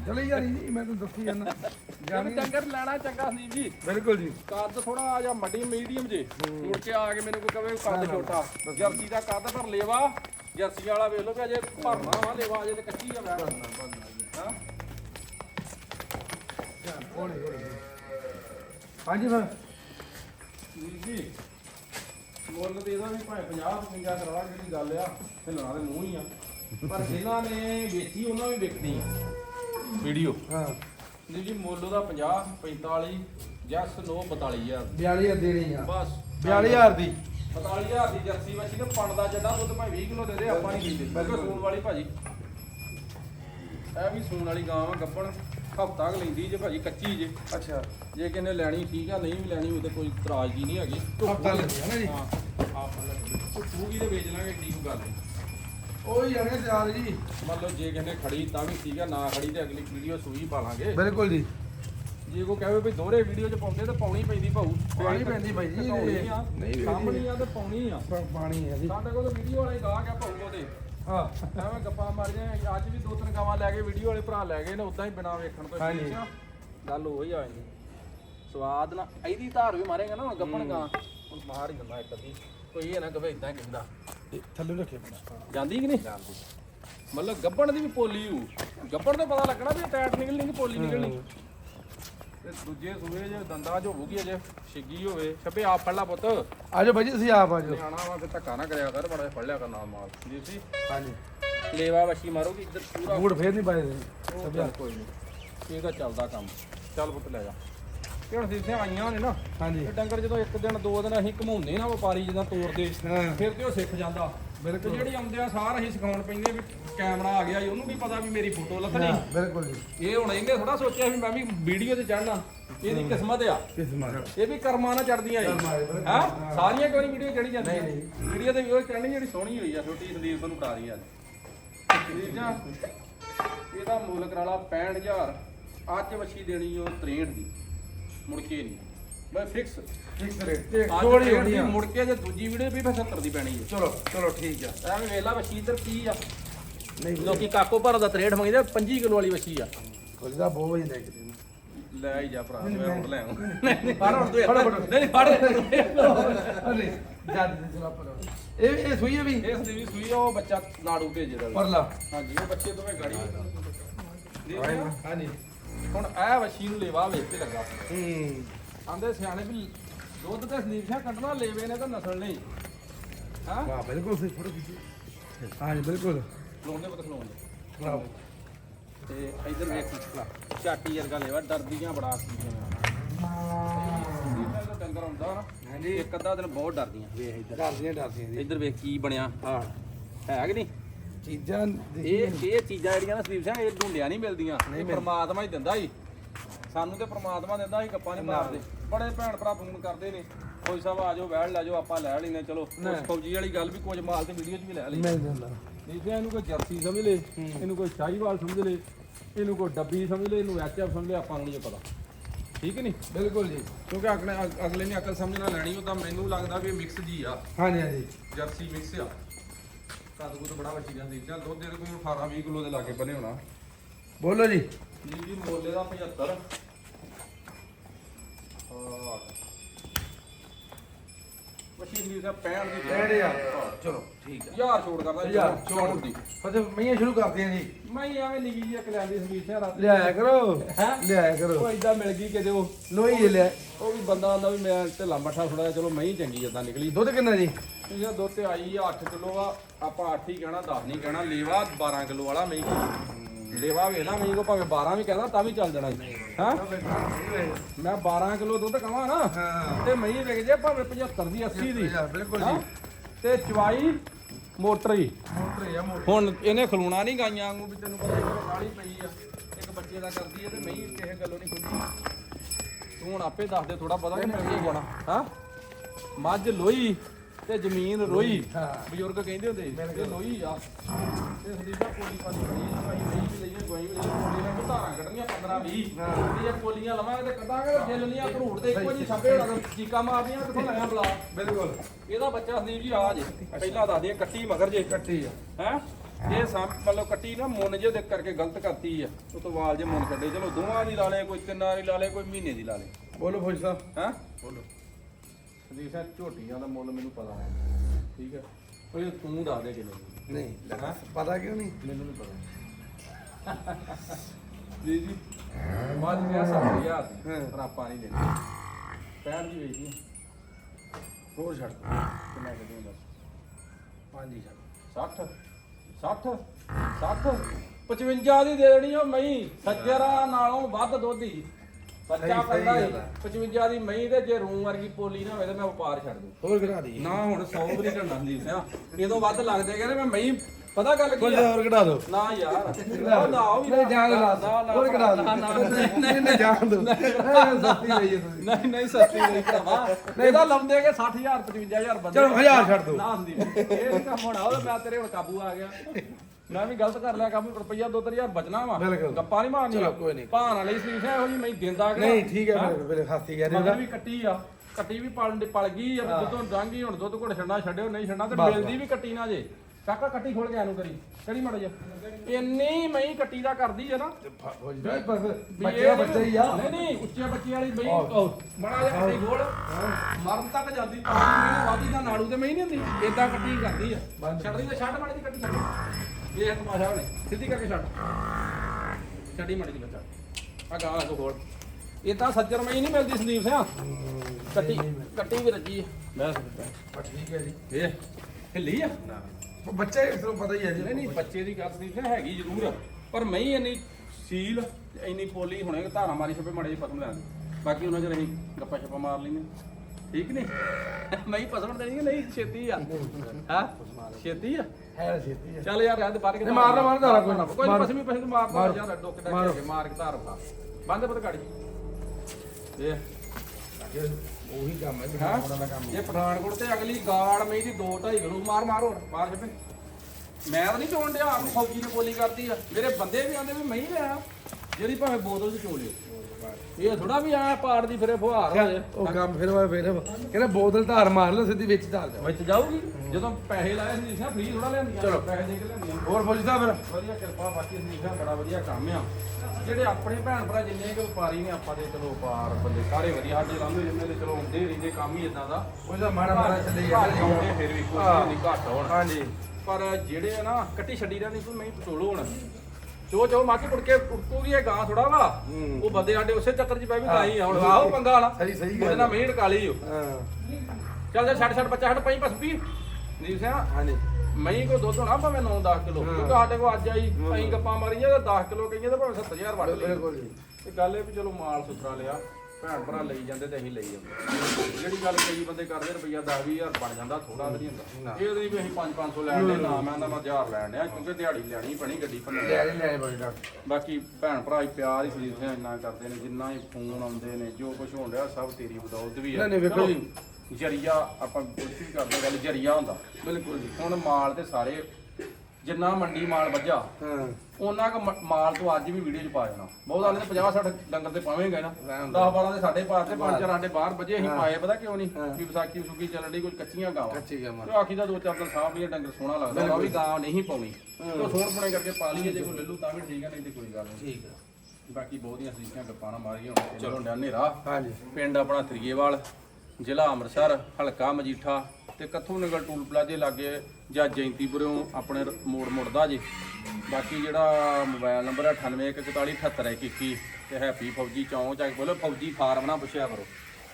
Speaker 1: ਚਲੇ ਯਾਰ ਜੀ ਮੈਂ ਤੁਹਾਨੂੰ ਦੱਸੀ ਜਾਂਦਾ।
Speaker 2: ਜਾਨੀ ਡੰਗਰ ਲੈਣਾ ਚੰਗਾ ਸੀ ਜੀ।
Speaker 1: ਬਿਲਕੁਲ ਜੀ।
Speaker 2: ਕੱਦ ਥੋੜਾ ਆ ਜਾ ਮੱਡੀ ਮੀਡੀਅਮ ਜੇ। ਮੁੜ ਕੇ ਆ ਕੇ ਮੈਨੂੰ ਕੋਈ ਕਵੇ ਕੱਦ ਛੋਟਾ। ਜਰਸੀ ਦਾ ਕੱਦ ਪਰ ਲੇਵਾ। ਜਰਸੀ ਵਾਲਾ ਵੇਖ ਲਓ ਕਿ ਅਜੇ ਭਰਨਾ ਵਾ ਲੇਵਾ ਅਜੇ ਤੇ ਕੱਚੀ ਆ ਮੈਂ। ਹਾਂ।
Speaker 1: ਹਾਂਜੀ ਫਿਰ
Speaker 2: ਵੀਰ ਜੀ। ਮੁੱਲ ਤੇ ਇਹਦਾ ਵੀ ਭਾਵੇਂ 50 55 ਕਰਾ ਜਿਹੜੀ ਗੱਲ ਆ ਹਿੱਲਣਾ ਦੇ ਮੂੰਹ ਹੀ ਆ। ਪਰ ਜਿਨ੍ਹਾਂ ਨੇ ਵੇਚੀ ਉਹਨਾਂ ਵੀ ਵਿਕਦੀ ਵੀਡੀਓ।
Speaker 1: ਹਾਂ।
Speaker 2: ਜੀ ਜੀ ਮੁੱਲ ਉਹਦਾ 50 45 ਜਸ ਨੋ 42000
Speaker 1: 42000 ਦੇਣੀ ਆ।
Speaker 2: ਬਸ।
Speaker 1: 42000 ਦੀ।
Speaker 2: 45000 ਦੀ ਜਰਸੀ ਵੱਛੀ ਤੇ ਪਣ ਦਾ ਜੱਡਾ ਦੁੱਧ ਭਾਵੇਂ 20 ਕਿਲੋ ਦੇ ਦੇ ਆਪਾਂ ਨਹੀਂ ਦਿੰਦੇ। ਬਿਲਕੁਲ ਸੂਣ ਵਾਲੀ ਭਾਜੀ। ਇਹ ਵੀ ਸੂਣ ਵਾਲੀ ਗਾਂ ਵਾ ਗੱਬਣ। ਹਫਤਾ ਕ ਲੈਂਦੀ ਜੇ ਭਾਜੀ ਕੱਚੀ ਜੇ।
Speaker 1: ਅੱਛਾ।
Speaker 2: ਜੇ ਕਿਨੇ ਲੈਣੀ ਠੀਕ ਆ ਨਹੀਂ ਵੀ ਲੈਣੀ ਉਹਦੇ ਕੋਈ ਇਤਰਾਜ਼ਗੀ ਨਹੀਂ ਹੈਗੀ।
Speaker 1: ਹਫਤਾ ਲੈਂਦੀ ਹੈ ਨਾ ਜੀ।
Speaker 2: ਹਾਂ ਆਪਾਂ ਲੈ ਉਹ ਠੂਗੀ ਤੇ ਵੇਚ ਲਾਂਗੇ ਕੋਈ ਗੱਲ
Speaker 1: ਉਹ ਹੀ ਜਾਣੇ ਚਾਰ ਜੀ।
Speaker 2: ਮੰਨ ਲਓ ਜੇ ਕਿਨੇ ਖੜੀ ਤਾਂ ਵੀ ਠੀਕ ਆ ਨਾ ਖੜੀ ਤੇ ਅਗਲੀ ਵੀਡੀਓ ਸੂਈ ਪਾ ਲਾਂਗੇ।
Speaker 1: ਬਿਲਕੁਲ ਜੀ।
Speaker 2: ਜੇ ਕੋ ਕਹੇ ਵੀ ਦੋਹਰੇ ਵੀਡੀਓ ਚ ਪਾਉਂਦੇ ਤਾਂ ਪਾਉਣੀ ਪੈਂਦੀ ਭਾਊ।
Speaker 1: ਪਾਉਣੀ ਪੈਂਦੀ ਭਾਈ ਜੀ,
Speaker 2: ਆ।
Speaker 1: ਨਹੀਂ।
Speaker 2: ਸਾਹਮਣੀ ਆ ਤੇ ਪਾਉਣੀ ਆ।
Speaker 1: ਪਾਣੀ ਹੈ ਜੀ।
Speaker 2: ਸਾਡੇ ਕੋਲ ਵੀਡੀਓ ਵਾਲੇ ਗਾਹਕ ਆ ਭਾਊ ਉਹਦੇ।
Speaker 1: ਹਾਂ।
Speaker 2: ਐਵੇਂ ਗੱਪਾਂ ਮਾਰੀਆਂ ਅੱਜ ਦੋ ਤਿੰਨ ਗਾਵਾਂ ਲੈ ਕੇ ਵੀਡੀਓ ਵਾਲੇ ਭਰਾ ਲੈ ਗਏ ਨੇ ਉਦਾਂ ਹੀ ਬਿਨਾ ਵੇਖਣ ਤੋਂ। ਠੀਕ ਆ? ਗੱਲ ਉਹੀ ਆ ਜਾਂਦੀ ਸਵਾਦ ਨਾ ਇਹਦੀ ਧਾਰ ਵੀ ਮਾਰੇਗਾ ਨਾ ਹੁਣ ਗੱਪਣ ਗਾਂ। ਹੁਣ ਬਾਹਰ ਹੀ ਦਿੰਦਾ ਇੱਕ ਅੱਧੀ। ਕੋਈ ਇਹ ਨਾ ਕਵੇ ਇਦਾਂ ਕਹਿੰਦਾ।
Speaker 1: ਥੱਲੇ ਰੱਖੇ
Speaker 2: ਜਾਂਦੀ ਕਿ ਨਹੀਂ? ਜਾਂਦੀ। ਮਤਲਬ ਗੱਬਣ ਦੀ ਵੀ ਪੋਲੀ ਹੂ ਗੱਬਣ ਤੋਂ ਪਤਾ ਲੱਗਣਾ ਵੀ ਟੈਟ ਨਿਕਲਣੀ ਕਿ ਪੋਲੀ ਨਿਕਲਣੀ। ਤੇ ਦੂਜੇ ਸੂਏ ਜੇ ਦੰਦਾਂ ਚ ਹੋਊਗੀ ਅਜੇ ਛਿੱਗੀ ਹੋਵੇ। ਛੱਬੇ ਆਪ ਫੜ ਲਾ ਪੁੱਤ।
Speaker 1: ਆਜੋ ਭਾਜੀ ਤੁਸੀਂ ਆਪ ਆਜੋ।
Speaker 2: ਨਿਆਣਾ ਵਾ ਤੇ ਧੱਕਾ ਨਾ ਕਰਿਆ ਕਰ ਬੜਾ ਫੜ ਲਿਆ ਕਰ ਨਾਲ ਮਾਲ ਜੀ। ਸੀ
Speaker 1: ਹਾਂਜੀ।
Speaker 2: ਲੇਵਾ ਵਸ਼ੀ ਮਾਰੋਗੀ ਇੱਧਰ ਪੂਰਾ
Speaker 1: ਬੂਟ ਫੇਰ ਨਹੀਂ ਪਾਏ
Speaker 2: ਉਹ ਚੱਲ ਕੋਈ ਨਹੀਂ ਇਹਦਾ ਚੱਲਦਾ ਕੰਮ। ਚੱਲ ਪੁੱਤ ਲੈ ਜਾ। ਇਹ ਹੁਣ ਸਿੱਧੇ ਆਈਆਂ ਨੇ ਨਾ
Speaker 1: ਹਾਂਜੀ।
Speaker 2: ਡੰਗਰ ਜਦੋਂ ਇੱਕ ਦਿਨ ਦੋ ਦਿਨ ਅਸੀਂ ਘਮਾਉਂਦੇ ਨਾ ਵਪਾਰੀ ਜਦੋਂ ਤੋਰਦੇ
Speaker 1: ਹਾਂ।
Speaker 2: ਫਿਰ ਤੇ ਉਹ ਸਿੱਖ ਜਾਂਦਾ। ਤੇ
Speaker 1: ਬਿਲਕੁਲ।
Speaker 2: ਜਿਹੜੀ ਆਉਂਦੇ ਆ ਸਾਰ ਅਸੀਂ ਸਿਖਾਉਣ ਪੈਂਦੇ ਵੀ ਕੈਮਰਾ ਆ ਗਿਆ ਜੀ ਉਹਨੂੰ ਵੀ ਪਤਾ ਵੀ ਮੇਰੀ ਫੋਟੋ ਲੱਥਣੀ।
Speaker 1: ਬਿਲਕੁਲ ਜੀ।
Speaker 2: ਇਹ ਹੁਣ ਇਹਨੇ ਥੋੜਾ ਸੋਚਿਆ ਵੀ ਮੈਂ ਵੀ ਵੀਡੀਓ ਤੇ ਚੜਨਾ ਇਹਦੀ ਕਿਸਮਤ ਆ।
Speaker 1: ਕਿਸ ਮਾਰ
Speaker 2: ਇਹ ਵੀ ਕਰਮਾਂ ਨਾਲ ਚੜਦੀਆਂ। ਹਾਂ? ਸਾਰੀਆਂ ਕੋਈ ਵੀਡੀਓ ਚੜੀ ਜਾਂਦੀਆਂ?
Speaker 1: ਨਹੀਂ,
Speaker 2: ਵੀਡੀਓ ਤੇ ਵੀ ਉਹ ਚੜਨੀ ਜਿਹੜੀ ਸੋਹਣੀ ਹੋਈ ਆ ਛੋਟੀ ਸੰਦੀਪ ਤੁਹਾਨੂੰ ਬਤਾ ਰਹੀ ਆ ਠੀਕ ਆ ਇਹਦਾ ਮੁੱਲ ਕਰਾਲਾ 65000 ਅੱਜ ਵਛੀ ਦੇਣੀ ਉਹ 63 ਦੀ ਮੁੜ ਕੇ ਨਹੀਂ ਮੈਂ ਫਿਕਸ
Speaker 1: ਠੀਕ ਰੇਟ ਤੇ
Speaker 2: ਅੱਜ
Speaker 1: ਥੋੜੀ
Speaker 2: 63
Speaker 1: ਹੋਣੀ
Speaker 2: ਦੀ
Speaker 1: ਆ
Speaker 2: ਮੁੜ ਕੇ ਜੇ ਦੂਜੀ ਵੀਡੀਓ ਵੀ ਫਿਰ 70 ਦੀ ਪੈਣੀ ਹੈ
Speaker 1: ਚਲੋ ਚਲੋ ਠੀਕ ਆ
Speaker 2: ਐਵੇਂ ਵੇਲਾ ਵਛੀ ਇਧਰ ਕੀ ਆ
Speaker 1: ਨਹੀਂ
Speaker 2: ਲੋਕੀ ਕਾਕੋ ਭਰ ਦਾ 63 ਮੰਗਦੇ 25 ਕਿਲੋ ਵਾਲੀ ਵਛੀ ਆ
Speaker 1: ਕੋਈ ਦਾ ਬਹੁਤ ਹੀ ਲੈ ਕੇ ਦੇਣਾ
Speaker 2: ਲੈ ਹੀ ਜਾ ਭਰਾ ਮੈਂ ਹੁਣ ਲੈ ਆਉਂ ਨਹੀਂ ਨਹੀਂ ਫੜ। ਨਹੀਂ ਫੜ
Speaker 1: ਅਰੇ ਜੱਜ ਦੇ ਚਲਾ ਪਰ ਇਹ ਇਹ ਸੂਈ ਹੈ ਵੀ?
Speaker 2: ਇਸ ਦੀ ਵੀ ਸੂਈ ਆ, ਉਹ ਬੱਚਾ ਨਾੜੂ ਭੇਜੇ ਦਾ ਵੀ।
Speaker 1: ਪਰਲਾ।
Speaker 2: ਹਾਂਜੀ ਉਹ ਬੱਚੇ ਦੋਵੇਂ ਗਾੜੀ ਦੇਖਦੇ ਆ?
Speaker 1: ਹਾਂਜੀ।
Speaker 2: ਹੁਣ ਇਹ ਵਛੀ ਨੂੰ ਲੇਵਾ ਵੇਖ ਕੇ ਲੱਗਾ।
Speaker 1: ਹੂੰ।
Speaker 2: ਆਂਦੇ ਸਿਆਣੇ ਵੀ ਦੁੱਧ ਤੇ ਸਨੀਪਸ਼ਾ ਕੱਢਣਾ ਲੇਵੇ ਨੇ ਤਾਂ ਨਸਲ ਨਹੀਂ। ਹਾਂ?
Speaker 1: ਵਾਹ ਬਿਲਕੁਲ ਸਹੀ ਫੋਟੋ ਖਿੱਚੀ। ਹਾਂਜੀ ਬਿਲਕੁਲ।
Speaker 2: ਲੋਨੇ ਪਤਾ ਖਲੋਂਦੇ
Speaker 1: ਵਾਹ।
Speaker 2: ਤੇ ਇਧਰ ਵੇਖ ਲਾ ਛਾਟੀ ਵਰਗਾ ਲੇਵਾ ਡਰਦੀਆਂ ਬੜਾ ਇਹਦਾ ਡੰਗਰ ਹੁੰਦਾ ਨਾ
Speaker 1: ਹਾਂਜੀ।
Speaker 2: ਇੱਕ ਅੱਧਾ ਦਿਨ ਬਹੁਤ ਡਰਦੀਆਂ। ਵੇਖ ਇਧਰ।
Speaker 1: ਡਰਦੀਆਂ ਡਰਦੀਆਂ ਜੀ।
Speaker 2: ਇਧਰ ਵੇਖ ਕੀ ਬਣਿਆ। ਹਾਂ। ਹੈ ਕਿ ਨਹੀਂ?
Speaker 1: ਚੀਜ਼ਾਂ
Speaker 4: ਇਹ ਇਹ ਚੀਜ਼ਾਂ ਜਿਹੜੀਆਂ ਨਾ ਸੰਦੀਪ ਸਿੰਘ ਇਹ ਢੂੰਡਿਆ ਨਹੀਂ ਮਿਲਦੀਆਂ। ਇਹ ਪ੍ਰਮਾਤਮਾ ਹੀ ਦਿੰਦਾ ਹੀ ਸਾਨੂੰ ਤੇ ਪ੍ਰਮਾਤਮਾ ਦਿੰਦਾ ਹੀ ਗੱਪਾਂ ਨਹੀਂ ਮਾਰਦੇ। ਬੜੇ ਭੈਣ ਭਰਾ ਫੋਨ ਕਰਦੇ ਨੇ। ਕੋਈ ਸਾਹਿਬ ਆ ਜਾਓ ਵੈੜ ਲੈ ਜਾਓ ਆਪਾਂ ਲੈ ਲੈਨੇ ਚਲੋ। ਉਸ ਫੌਜੀ ਵਾਲੀ ਗੱਲ ਵੀ ਕੁਝ ਮਾਲ ਤੇ ਵੀਡੀਓ 'ਚ ਵੀ ਲੈ ਲਈ।
Speaker 1: ਮਿਲ ਜਾਂਦਾ।
Speaker 4: ਹੈ ਇਹਨੂੰ ਕੋਈ ਜਰਸੀ ਸਮਝ ਲੇ ਇਹਨੂੰ ਕੋਈ ਸ਼ਾਹੀਵਾਲ ਸਮਝ ਲੇ ਇਹਨੂੰ ਕੋਈ ਡੱਬੀ ਸਮਝ ਲੇ ਇਹਨੂੰ ਐਚਐਫ ਸਮਝ ਲੇ ਆਪਾਂ ਨੂੰ ਨਹੀਂ ਪਤਾ। ਠੀਕ ਨਹੀਂ
Speaker 1: ਬਿਲਕੁਲ ਜੀ।
Speaker 2: ਕਿਉਂਕਿ ਅਗਲੇ ਅਗ- ਅਗਲੇ ਨੇ ਅਕਲ ਸਮਝਣਾ ਲੈਣੀ ਉਹ ਤਾਂ ਮੈਨੂੰ ਲੱਗਦਾ ਵੀ ਮਿਕਸ ਜੀ ਆ।
Speaker 1: ਹਾਂਜੀ ਹਾਂਜੀ।
Speaker 2: ਜਰਸੀ ਮਿਕਸ ਆ। ਕੱਦ ਕੁੱਦ ਬੜਾ ਵੱਡੀ ਜਾਂਦੀ। ਚੱਲ ਦੁੱਧ ਦੇ ਕੋਈ 18 20 ਕਿਲੋ ਦੇ ਲਾਗੇ ਬਣੇ ਹੋਣਾ।
Speaker 1: ਬੋਲੋ ਜੀ।
Speaker 4: ਜੀ ਜੀ ਮੋਲੇ ਦਾ 75 ਹਾਂ। ਮਸ਼ੀਨ ਦੀ ਦਾ 65 ਦੀ
Speaker 1: ਕਿਹੜੇ ਆ। ਚਲੋ ਠੀਕ ਆ।
Speaker 2: ਯਾਰ ਛੋੜ ਕਰਦਾ
Speaker 1: ਯਾਰ,
Speaker 2: ਛੋੜ। ਦੀ
Speaker 1: ਫਤਿਹ ਮਈਆਂ ਸ਼ੁਰੂ ਕਰਦੇ ਆ ਜੀ।
Speaker 4: ਮੈਂ ਹੀ ਐਵੇਂ ਨਿੱਕੀ ਜਿਹੀ ਇੱਕ ਲੈਂਦੀ ਸੰਗੀਤ ਸਿੰਘ ਰਾਤ
Speaker 1: ਲਿਆਇਆ ਕਰੋ।
Speaker 4: ਹੈਂ?
Speaker 1: ਲਿਆਇਆ ਕਰੋ।
Speaker 4: ਉਹ ਇਦਾਂ ਮਿਲ ਗਈ ਕਿਤੇ ਉਹ।
Speaker 1: ਲੋਈ ਜੇ ਲਿਆ।
Speaker 4: ਉਹ ਵੀ ਬੰਦਾ ਆਂਦਾ ਵੀ ਮੈਂ ਢਿੱਲਾ ਮੱਠਾ ਥੋੜਾ ਚਲੋ ਮੈਂ ਹੀ ਚੰਗੀ ਇਦਾਂ ਨਿਕਲੀ।
Speaker 1: ਦੁੱਧ ਕਿੰਨਾ ਜੀ?
Speaker 2: ਇਹ ਦੁੱਧ ਤੇ ਆਈ ਆ 8 ਕਿਲੋ ਆ ਆਪਾਂ 8 ਹੀ ਕਹਿਣਾ 10 ਨਹੀਂ ਕਹਿਣਾ ਲੇਵਾ 12 ਕਿਲੋ ਵਾਲਾ ਮਹੀਂ ਲੇਵਾ ਵੇਖਣਾ ਮਹੀਂ ਕੋ ਭਾਵੇਂ 12 ਵੀ ਕਹਿਣਾ ਤਾਂ ਵੀ ਚੱਲ ਜਾਣਾ ਹਾਂ? ਮੈਂ 12 ਕਿਲੋ ਦੁੱਧ ਕਵਾਂ ਨਾ ਤੇ ਮਹੀਂ ਵਿਕ ਜੇ ਭਾਵੇਂ 75 ਦੀ 80 ਦੀ।
Speaker 1: ਬਿਲਕੁਲ
Speaker 2: ਹਾਂ? ਤੇ ਚਵਾਈ ਮੋਟਰ ਹੀ।
Speaker 1: ਮੋਟਰ ਆ ਮੋਟਰ।
Speaker 2: ਹੁਣ ਇਹਨੇ ਖਲੋਣਾ ਨਹੀਂ ਗਾਈਆਂ ਵਾਂਗੂ ਵੀ ਤੈਨੂੰ ਪਤਾ ਕਾਲੀ ਪਈ ਆ ਇੱਕ ਬੱਚੇ ਦਾ ਕਰਦੀ ਹੈ ਤੇ ਮਹੀਂ ਕਿਸੇ ਗੱਲੋਂ ਨਹੀਂ ਖੁੱਲਦੀ। ਤੂੰ ਹੁਣ ਆਪੇ ਦੱਸ ਦੇ ਥੋੜਾ ਪਤਾ ਕਿ ਮੈਂ ਕੀ ਜਾਣਾ ਹਾਂ? ਮੱਝ ਲੋਈ ਤੇ ਜ਼ਮੀਨ ਰੋਈ। ਬਜ਼ੁਰਗ ਕਹਿੰਦੇ ਹੁੰਦੇ ਸੀ ਇਹ ਲੋਈ ਆ। ਤੇ ਸਦੀਪਾ ਪੋਲੀ ਪਾਲੀ ਬਣੀ ਭਾਈ ਨਹੀਂ ਵੀ ਵੀ ਲਈਏ ਪੋਲੀ ਨਾਲ ਧਾਰਾਂ ਕੱਢਣੀਆਂ 15 20 ਤੇ ਜੇ ਪੋਲੀਆਂ ਲਵਾਂਗੇ ਤੇ ਕੱਢਾਂਗੇ ਤੇ ਦਿਲ ਨਹੀਂ ਆ ਭਰੂੜ ਤੇ ਇੱਕੋ ਜੀ ਸੱਪੇ ਹੋਣਾ ਚੀਕਾਂ ਮਾਰਦੀਆਂ ਕਿੱਥੋਂ ਲਾਇਆ ਬਲਾ?
Speaker 1: ਬਿਲਕੁਲ।
Speaker 2: ਇਹਦਾ ਬੱਚਾ ਸੰਦੀਪ ਜੀ ਆ ਜੇ ਪਹਿਲਾਂ ਦੱਸ ਦਈਏ ਕੱਟੀ ਮਗਰ ਜੇ।
Speaker 1: ਕੱਟੀ ਆ।
Speaker 2: ਹੈ? ਇਹ ਸਭ ਮਤਲਬ ਕੱਟੀ ਨਾ ਮੁੰਨ ਜੇ ਦੇ ਕਰਕੇ ਗਲਤ ਕਰਤੀ ਆ। ਉਹ ਤੋਂ ਵਾਲ ਜੇ ਮੁੰਨ ਕੱਢੇ ਚਲੋ ਦੋਵਾਂ ਦੀ ਲਾ ਲੇ ਕੋਈ ਤਿੰਨਾਂ ਦੀ ਲਾ ਲੇ ਕੋਈ ਮਹੀਨੇ ਦੀ ਲਾ ਲੇ
Speaker 1: ਬੋਲੋ ਫੌਜੀ ਸਾਹਿਬ।
Speaker 2: ਹੈ? ਬੋਲੋ। ਸਾਹਿਬ ਝੋਟੀਆਂ ਦਾ ਮੁੱਲ ਮੈਨੂੰ ਪਤਾ ਹੈ। ਠੀਕ ਹੈ? ਉਹ ਤੂੰ ਦੱਸ ਦੇ ਕਿੰਨੇ ਦੀ।
Speaker 1: ਨਹੀਂ ਲੱਗਾ ਪਤਾ ਕਿਉਂ ਨਹੀਂ?
Speaker 2: ਮੈਨੂੰ ਨਹੀਂ ਪਤਾ। ਜੀ ਜੀ ਮਾਜ ਗਿਆ ਸਭ ਯਾਦ
Speaker 1: ਹਾਂ।
Speaker 2: ਪਰ ਆਪਾਂ ਨਹੀਂ ਦੇਣੀ ਪੈਰ ਦੀ ਵੇਚੀ
Speaker 1: ਹੋਰ ਛੱਡ।
Speaker 2: ਕਿੰਨਾ ਕਿੰਨੇ ਦਾ
Speaker 1: ਪੰਜ ਹੀ ਛੱਡ।
Speaker 2: 60 60 60 55 ਦੀ ਦੇ ਦੇਣੀ ਉਹ ਮਈ ਸੱਜਰਾ ਨਾਲੋਂ ਵੱਧ ਦੋਧੀ ਬੱਚਾ 55 ਦੀ ਮਈ ਤੇ ਜੇ ਰੂਮ ਵਰਗੀ ਪੋਲੀ ਨਾ ਹੋਵੇ ਤੇ ਮੈਂ ਵਪਾਰ ਛੱਡ ਦੂੰ।
Speaker 1: ਹੋਰ ਘਟਾ ਦੀ
Speaker 2: ਨਾ ਹੁਣ 100 ਵੀ ਨਹੀਂ ਢੰਡਾ ਸੰਦੀਪ ਸਿੰਘ ਵੱਧ ਲੱਗਦੇ ਕਹਿੰਦੇ ਮੈਂ ਮਈ ਪਤਾ ਗੱਲ ਕੀ ਆ?
Speaker 1: ਹੋਰ ਘਟਾ ਦਿਓ
Speaker 2: ਨਾ ਯਾਰ। ਉਹ ਨਾ ਉਹ ਵੀ
Speaker 1: ਨਹੀਂ ਜਾਣ
Speaker 2: ਨਾ
Speaker 1: ਲਾ
Speaker 2: ਨਾ
Speaker 1: ਹੋਰ
Speaker 2: ਨਾ, ਨਾ,
Speaker 1: ਨਹੀਂ ਨਹੀਂ ਦਿਓ ਨਹੀਂ ਸਸਤੀ ਲਈ
Speaker 2: ਨਹੀਂ ਨਹੀਂ ਸਸਤੀ ਨਹੀਂ ਭਰਾਵਾ। ਇਹਦਾ ਲਾਉਂਦੇ ਕਿ 60000 55000 ਬੰਦੇ।
Speaker 1: ਚਲੋ, ਹਜ਼ਾਰ ਛੱਡ ਦਿਓ।
Speaker 2: ਨਾ ਹੁੰਦੀ ਇਹ ਕੰਮ ਹੋਣਾ ਉਹ ਮੈਂ ਤੇਰੇ ਹੁਣ ਕਾਬੂ ਆ ਗਿਆ। ਮੈਂ ਵੀ ਗਲਤ ਕਰ ਲਿਆ ਕੰਮ ਰੁਪਈਆ 2000 ਬਚਣਾ ਵਾ।
Speaker 1: ਬਿਲਕੁਲ।
Speaker 2: ਗੱਪਾਂ ਨਹੀਂ ਮਾਰਨੀਆਂ।
Speaker 1: ਚਲੋ, ਕੋਈ ਨਹੀਂ।
Speaker 2: ਭਾਣ ਵਾਲੀ ਸਲੀਫ ਹੈ ਉਹ ਜੀ ਮੈਂ ਦਿੰਦਾ ਕਿਹੜਾ?
Speaker 1: ਨਹੀਂ ਠੀਕ ਹੈ
Speaker 2: ਹਾਂ?
Speaker 1: ਮੇਰੇ ਖਾਸੀ ਯਾਰ
Speaker 2: ਮਗਰ
Speaker 1: ਇਹਦਾ
Speaker 2: ਵੀ ਕੱਟੀ ਆ। ਕੱਟੀ ਵੀ ਪਲ ਪਲ ਗਈ ਆ ਜਦੋਂ ਡਾਂਗੀ ਹੁਣ ਦੁੱਧ ਘੁੱਟ ਛੱਡਣਾ ਛੱਡਿਓ ਨਹੀਂ ਛੱਡਣਾ ਤੇ
Speaker 1: ਬਸ,
Speaker 2: ਮਿਲਦੀ ਵੀ ਕੱਟੀ ਨਾ ਜੇ। ਕਾਕਾ ਕੱਟੀ ਖੋਲ ਕੇ ਆਨੂੰ ਕਰੀ। ਕਰੀ ਮੜ ਜਾ ਇੰਨੀ ਮਈ ਕੱਟੀ ਦਾ ਕਰਦੀ ਆ ਨਾ।
Speaker 1: ਫੌਜੀ ਸਾਹਿਬ ਬਸ
Speaker 2: ਵੀ
Speaker 1: ਬੱਚਾ
Speaker 2: ਇਹ
Speaker 1: ਬੱਚਾ ਹੀ ਆ।
Speaker 2: ਨਹੀਂ ਨਹੀਂ ਉੱਚੇ ਬੱਚੇ ਵਾਲੀ
Speaker 1: ਆਹੋ।
Speaker 2: ਬੜਾ ਜਿਹਾ ਕੱਟੀ ਗੋਲ ਮਰਨ ਤੱਕ ਜਾਂਦੀ। ਪਾਣੀ ਵਾਦੀ ਦਾ ਨਾੜੂ ਤੇ ਮਈ ਨਹੀਂ ਹੁੰਦੀ। ਏਦਾਂ ਕੱਟੀ ਕਰਦੀ ਆ। ਛੱਡਦੀ ਤੇ ਛੱਡ ਮਾੜੀ ਦੀ ਕੱਟੀ ਛੱਡ। ਇਹ ਤਮਾਸ਼ਾ ਉਹਨੇ ਸਿੱਧੀ ਕਰਕੇ ਛੱਡ। ਛੱਡੀ ਮਾੜੀ ਦੀ ਬੱਚਾ। ਆ ਗਾਲਾਂ ਕੋ ਗੋਲ ਏਦਾਂ ਸੱਜਰ ਮਈ ਨਹੀਂ ਮਿਲਦੀ ਸੰਦੀਪ ਸਿੰਘ ਕੱਟੀ ਕੱਟੀ ਵੀ ਰੱਜੀ। ਆ ਬਸ
Speaker 1: ਬਸ ਠੀਕ ਹੈ ਜੀ।
Speaker 2: ਇਹ ਹਿੱਲੀ ਆ?
Speaker 1: ਬੱਚੇ ਇਸ ਨੂੰ ਪਤਾ ਹੀ ਹੈ ਜੀ।
Speaker 2: ਨਹੀਂ ਨਹੀਂ ਬੱਚੇ ਦੀ ਗੱਲ ਸੰਦੀਪ ਹੈਗੀ ਜ਼ਰੂਰ। ਪਰ ਮੈਂ ਇੰਨੀ ਸੀਲ ਇੰਨੀ ਪੋਲੀ ਹੁਣੇ ਧਾਰਾ ਮਾਰੀ ਛੱਪੇ ਮਾੜੇ ਪਸਮ ਲੈਣ ਬਾਕੀ ਉਹਨਾਂ ਚ ਅਸੀਂ ਗੱਪਾ ਛੱਪਾ ਮਾਰ ਲਈਆਂ। ਠੀਕ ਨਹੀਂ ਮੈਂ ਹੀ ਪਸਮ ਦੇਣੀ ਕਿ ਨਹੀਂ ਛੇਤੀ ਆ। ਹਾਂ? ਛੇਤੀ ਆ?
Speaker 1: ਹੈ ਛੇਤੀ ਹੈ
Speaker 2: ਚੱਲ ਯਾਰ ਰਹਿ ਦੇ ਬਾਹਰ ਕੇ
Speaker 1: ਮਾਰਨਾ, ਮਾਰਨਾ ਧਾਰਾ ਕੋਈ ਨਾ।
Speaker 2: ਕੋਈ। ਪਸਮੀ ਪਸਮੀ ਮਾਰ
Speaker 1: ਮਾਰੋ।
Speaker 2: ਯਾਰ ਡੋਕ ਡਾਕ
Speaker 1: ਮਾਰੋ।
Speaker 2: ਕੇ ਮਾਰ ਕੇ ਧਾਰ ਪਾ ਬੰਦ ਪਤ ਗਾੜੀ। ਇਹ
Speaker 1: ਉਹੀ ਕੰਮ ਹੈ ਬਿਠਾਉਣ ਦਾ ਕੰਮ
Speaker 2: ਇਹ ਪਠਾਨਕੋਟ ਤੇ ਅਗਲੀ ਗਾੜ ਮਈ ਦੀ 2 2.5 ਕਿਲੋ ਮਾਰ ਮਾਰ ਹੋਰ ਮਾਰ ਛੱਪੇ। ਮੈਂ ਤਾਂ ਨਹੀਂ ਚੋਣ ਡਿਆ ਆਪ ਫੌਜੀ ਨੇ ਬੋਲੀ ਕਰਦੀ ਆ। ਮੇਰੇ ਬੰਦੇ ਵੀ ਆਂਦੇ ਵੀ ਮੈਂ ਹੀ ਲਿਆ। ਜਿਹੜੀ ਭਾਵੇਂ ਬੋਤਲ ਚ ਚੋ ਲਿਓ। ਇਹ ਥੋੜਾ ਵੀ ਆ ਪਾੜ ਦੀ ਫਿਰੇ ਫੁਹਾਰ ਹੋ ਜਾਏ
Speaker 1: ਉਹ ਕੰਮ ਫਿਰ ਉਹ ਫਿਰ ਕਹਿੰਦਾ ਬੋਤਲ ਧਾਰ ਮਾਰ ਲਓ ਸਿੱਧੀ ਵਿੱਚ ਧਾਰ ਜਾਓ।
Speaker 2: ਵਿੱਚ ਜਾਊਗੀ? ਜਦੋਂ ਪੈਸੇ ਲਾਏ ਸੀ ਜਿਸਾ ਫ੍ਰੀ ਥੋੜਾ ਲੈਂਦੀਆਂ
Speaker 1: ਚਲੋ।
Speaker 2: ਪੈਸੇ ਦੇ ਕੇ ਲੈਂਦੀਆਂ
Speaker 1: ਹੋਰ ਸਾਹਿਬ ਫਿਰ।
Speaker 2: ਵਧੀਆ ਕਿਰਪਾ ਬਾਕੀ ਸੰਦੀਪਾ ਬੜਾ ਵਧੀਆ ਕੰਮ ਆ। ਜਿਹੜੇ ਆਪਣੇ ਭੈਣ ਭਰਾ ਜਿੰਨੇ ਕਿ ਵਪਾਰੀ ਨੇ ਆਪਾਂ ਦੇ ਚਲੋ ਵਪਾਰ ਬੰਦੇ ਸਾਰੇ ਵਧੀਆ। ਸਾਡੇ ਲਾਂਘੇ ਜਿੰਨੇ ਦੇ ਚਲੋ ਹੁੰਦੇ ਰਹਿੰਦੇ ਕੰਮ ਹੀ ਇਦਾਂ ਦਾ।
Speaker 1: ਉਹਦਾ ਮਾੜਾ ਮਾੜਾ ਚੱਲੇ ਜਾਂਦਾ
Speaker 2: ਫਿਰ ਵੀ ਕੋਈ। ਨਹੀਂ ਘੱਟ ਹੋਣ।
Speaker 1: ਹਾਂਜੀ।
Speaker 2: ਪਰ ਜਿਹੜੇ ਆ ਨਾ ਕੱਟੀ ਛੱਡੀ ਰਹਿੰਦੀ ਕੋਈ ਮੈਂ ਪਟੋਲੋ ਹੁਣ। ਜੋ ਜੋ ਮਾਕੀ ਮੁੜ ਕੇ ਉੱਤੂਗੀ ਇਹ ਗਾਂ ਥੋੜਾ ਵਾ। ਉਹ ਬੰਦੇ ਸਾਡੇ ਉਸੇ ਚੱਕਰ 'ਚ ਪੈ ਵੀ ਗਾਈ ਆ ਹੁਣ ਆਹੋ ਪੰਗਾ ਵਾਲਾ।
Speaker 1: ਸਹੀ ਸਹੀ
Speaker 2: ਉਹਦੇ
Speaker 1: ਗੱਲ
Speaker 2: ਨਾਲ ਮਹੀਂ ਕਾਲੀ ਹੋ
Speaker 1: ਹਾਂ।
Speaker 2: ਚੱਲ ਜਾ ਛੱਡ ਛੱਡ ਬੱਚਾ ਛੱਡ ਪਈ ਪਸਪੀ ਨਹੀਂ ਸਿਆ
Speaker 1: ਹਾਂਜੀ।
Speaker 2: ਮਹੀਂ ਕੋ ਦੁੱਧ ਹੋਣਾ ਭਾਵੇਂ 9-10 ਕਿਲੋ। ਕਿਉਂਕਿ ਸਾਡੇ ਕੋ ਅੱਜ ਆਈ ਅਸੀਂ ਗੱਪਾਂ ਮਾਰੀਆਂ ਤਾਂ 10 ਕਿਲੋ ਕਹੀਏ ਤਾਂ ਭਾਵੇਂ 70000 ਵੱਢ ਲਏ
Speaker 1: ਬਿਲਕੁਲ ਜੀ।
Speaker 2: ਤੇ ਗੱਲ ਇਹ ਵੀ ਚਲੋ ਮਾਲ ਸੁਥਰਾ ਲਿਆ। ਭੈਣ ਭਰਾ ਲਈ ਜਾਂਦੇ ਤੇ ਅਸੀਂ ਲਈ ਜਾਂਦੇ ਜਿਹੜੀ ਗੱਲ ਕਈ ਬੰਦੇ ਕਰਦੇ ਰੁਪਈਆ 10 20000 ਬਣ ਜਾਂਦਾ ਥੋੜਾ ਨਹੀਂ ਹੁੰਦਾ। ਇਹ ਨਹੀਂ ਵੀ ਅਸੀਂ 5 500 ਲੈਣ ਦੇ ਨਾ ਮੈਂ ਤਾਂ ਮੈਂ 1000 ਲੈਣ ਡਿਆ ਕਿਉਂਕਿ ਦਿਹਾੜੀ ਲੈਣੀ ਪੈਣੀ ਗੱਡੀ ਭੰਨਣ
Speaker 1: ਲੈ ਲੈ ਲੈ ਬਾਈ ਡਾਕਟਰ
Speaker 2: ਬਾਕੀ ਭੈਣ ਭਰਾ ਹੀ ਪਿਆਰ ਹੀ ਸਰੀਰ ਸੇ ਇੰਨਾ ਕਰਦੇ ਨੇ ਜਿੰਨਾ ਹੀ ਫੋਨ ਆਉਂਦੇ ਨੇ ਜੋ ਕੁਝ ਹੋਣ ਡਿਆ ਸਭ ਤੇਰੀ ਬਦੌਲਤ ਵੀ
Speaker 1: ਨਹੀਂ, ਨਹੀਂ, ਵੇਖੋ
Speaker 2: ਜਰੀਆ ਆਪਾਂ ਕੁਝ ਵੀ ਕਰਦੇ ਗੱਲ ਜਰੀਆ ਹੁੰਦਾ।
Speaker 1: ਬਿਲਕੁਲ ਜੀ।
Speaker 2: ਹੁਣ ਮਾਲ ਤੇ ਸਾਰੇ ਜਿੰਨਾ ਮੰਡੀ ਮਾਲ ਵੱਜਾ
Speaker 1: ਹਾਂ।
Speaker 2: ਉਹਨਾਂ ਕ ਮਾਲ ਤੋਂ ਅੱਜ ਵੀ ਵੀਡੀਓ 'ਚ ਪਾ ਜਾਣਾ। ਬਹੁਤ ਆਲੇ 50 60 ਡੰਗਰ ਤੇ ਪਾਵੇਂਗਾ ਨਾ। 10 12 ਦੇ ਸਾਡੇ ਪਾਸ ਤੇ ਪੰਜ ਚਾਰ ਆਂਡੇ ਬਾਹਰ ਵੱਜੇ ਅਸੀਂ ਪਾਏ ਪਤਾ ਕਿਉਂ ਨਹੀਂ? ਵੀ ਵਿਸਾਖੀ ਸੁਕੀ ਚੱਲਣ ਦੀ ਕੋਈ ਕੱਚੀਆਂ ਗਾਵਾਂ।
Speaker 1: ਕੱਚੀ ਗਾ
Speaker 2: ਤੇ ਆਖੀ ਦਾ ਦੋ ਚਾਰ ਦਿਨ ਸਾਹ ਵੀ ਡੰਗਰ ਸੋਹਣਾ ਲੱਗਦਾ। ਉਹ ਵੀ ਗਾਂ ਨਹੀਂ ਪਾਉਣੀ। ਉਹ ਸੋਹਣ ਪੁਣੇ ਕਰਕੇ ਪਾ ਲਈਏ ਜੇ ਕੋਈ ਲੈ ਲੂ ਤਾਂ ਵੀ ਠੀਕ ਹੈ ਨਹੀਂ ਤੇ ਕੋਈ ਗੱਲ ਨਹੀਂ।
Speaker 1: ਠੀਕ ਹੈ
Speaker 2: ਬਾਕੀ ਬਹੁਤੀਆਂ ਸੀਸੀਆਂ ਗੱਪਾਂ ਨਾ ਮਾਰੀਆਂ ਹੁਣ ਚਲੋ। ਡਿਆ ਹਨੇਰਾ
Speaker 1: ਹਾਂਜੀ।
Speaker 2: ਪਿੰਡ ਆਪਣਾ ਤਰੀਏਵਾਲ ਜ਼ਿਲ੍ਹਾ ਅੰਮ੍ਰਿਤਸਰ ਹਲਕਾ ਮਜੀਠਾ। ਤੇ ਕੱਥੂ ਨਗਰ ਟੂਲ ਪਲਾਜ਼ੇ ਲਾਗੇ ਜਾਂ ਜੈਂਤੀਪੁਰੋਂ ਆਪਣੇ ਮੋੜ ਮੁੜਦਾ ਜੀ। ਬਾਕੀ ਜਿਹੜਾ ਮੋਬਾਈਲ ਨੰਬਰ ਹੈ 9814478121 ਤੇ ਹੈਪੀ ਫੌਜੀ ਚੌਂਕ ਚੱਕ ਬੋਲੋ ਫੌਜੀ ਫਾਰਮ ਨਾ ਪੁੱਛਿਆ ਕਰੋ।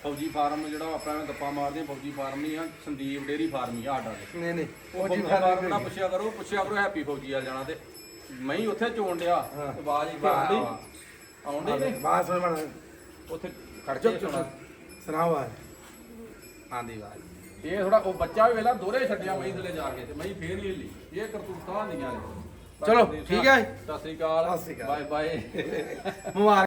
Speaker 2: ਫੌਜੀ ਫਾਰਮ ਜਿਹੜਾ ਆਪਾਂ ਗੱਪਾਂ ਮਾਰਦੇ ਹਾਂ, ਫੌਜੀ ਫਾਰਮ ਨਹੀਂ ਆ ਸੰਦੀਪ ਡੇਰੀ ਫਾਰਮ ਹੀ ਆ ਆਡਾ ਦੇ।
Speaker 1: ਨਹੀਂ ਨਹੀਂ ਉਹ ਜੀ
Speaker 2: ਫੌਜੀ ਫਾਰਮ ਨਾ ਪੁੱਛਿਆ ਕਰੋ ਪੁੱਛਿਆ ਕਰੋ ਹੈਪੀ ਫੌਜੀ ਆ ਜਾਣਾ ਤੇ। ਮੈਂ ਹੀ ਉੱਥੇ ਚੋਣ ਡਿਆ ਤੇ ਆਵਾਜ਼ ਹੀ ਆਉਂਦੀ? ਆਉਂਦੀ? ਨੇ
Speaker 1: ਬਾਤ ਸੁਣ ਬਣਾ
Speaker 2: ਉੱਥੇ ਖੜ
Speaker 1: ਚੁੱਪ
Speaker 2: ਕੇ
Speaker 1: ਚੁੱਪ
Speaker 2: ਸੁਣਾ।
Speaker 1: ਸੁਣਾਓ ਆ ਆਂਦੀ ਬਾਤ
Speaker 2: ਇਹ ਥੋੜਾ ਉਹ ਬੱਚਾ ਵੀ ਵੇਲਾ ਦੋਰੇ ਛੱਡਿਆ ਮਈ ਥਲੇ ਜਾ ਕੇ ਤੇ ਮਈ ਫੇਰ ਨਹੀਂ ਹਿੱਲੀ। ਇਹ ਕਰਤੂਤਾਂ ਦੀਆਂ ਨੇ।
Speaker 1: ਚਲੋ, ਠੀਕ ਹੈ।
Speaker 2: ਸਤਿ ਸ੍ਰੀ ਅਕਾਲ।
Speaker 1: ਸਤਿ ਸ੍ਰੀ ਅਕਾਲ।
Speaker 2: ਬਾਏ ਬਾਏ
Speaker 1: ਮੁਬਾਰਕ।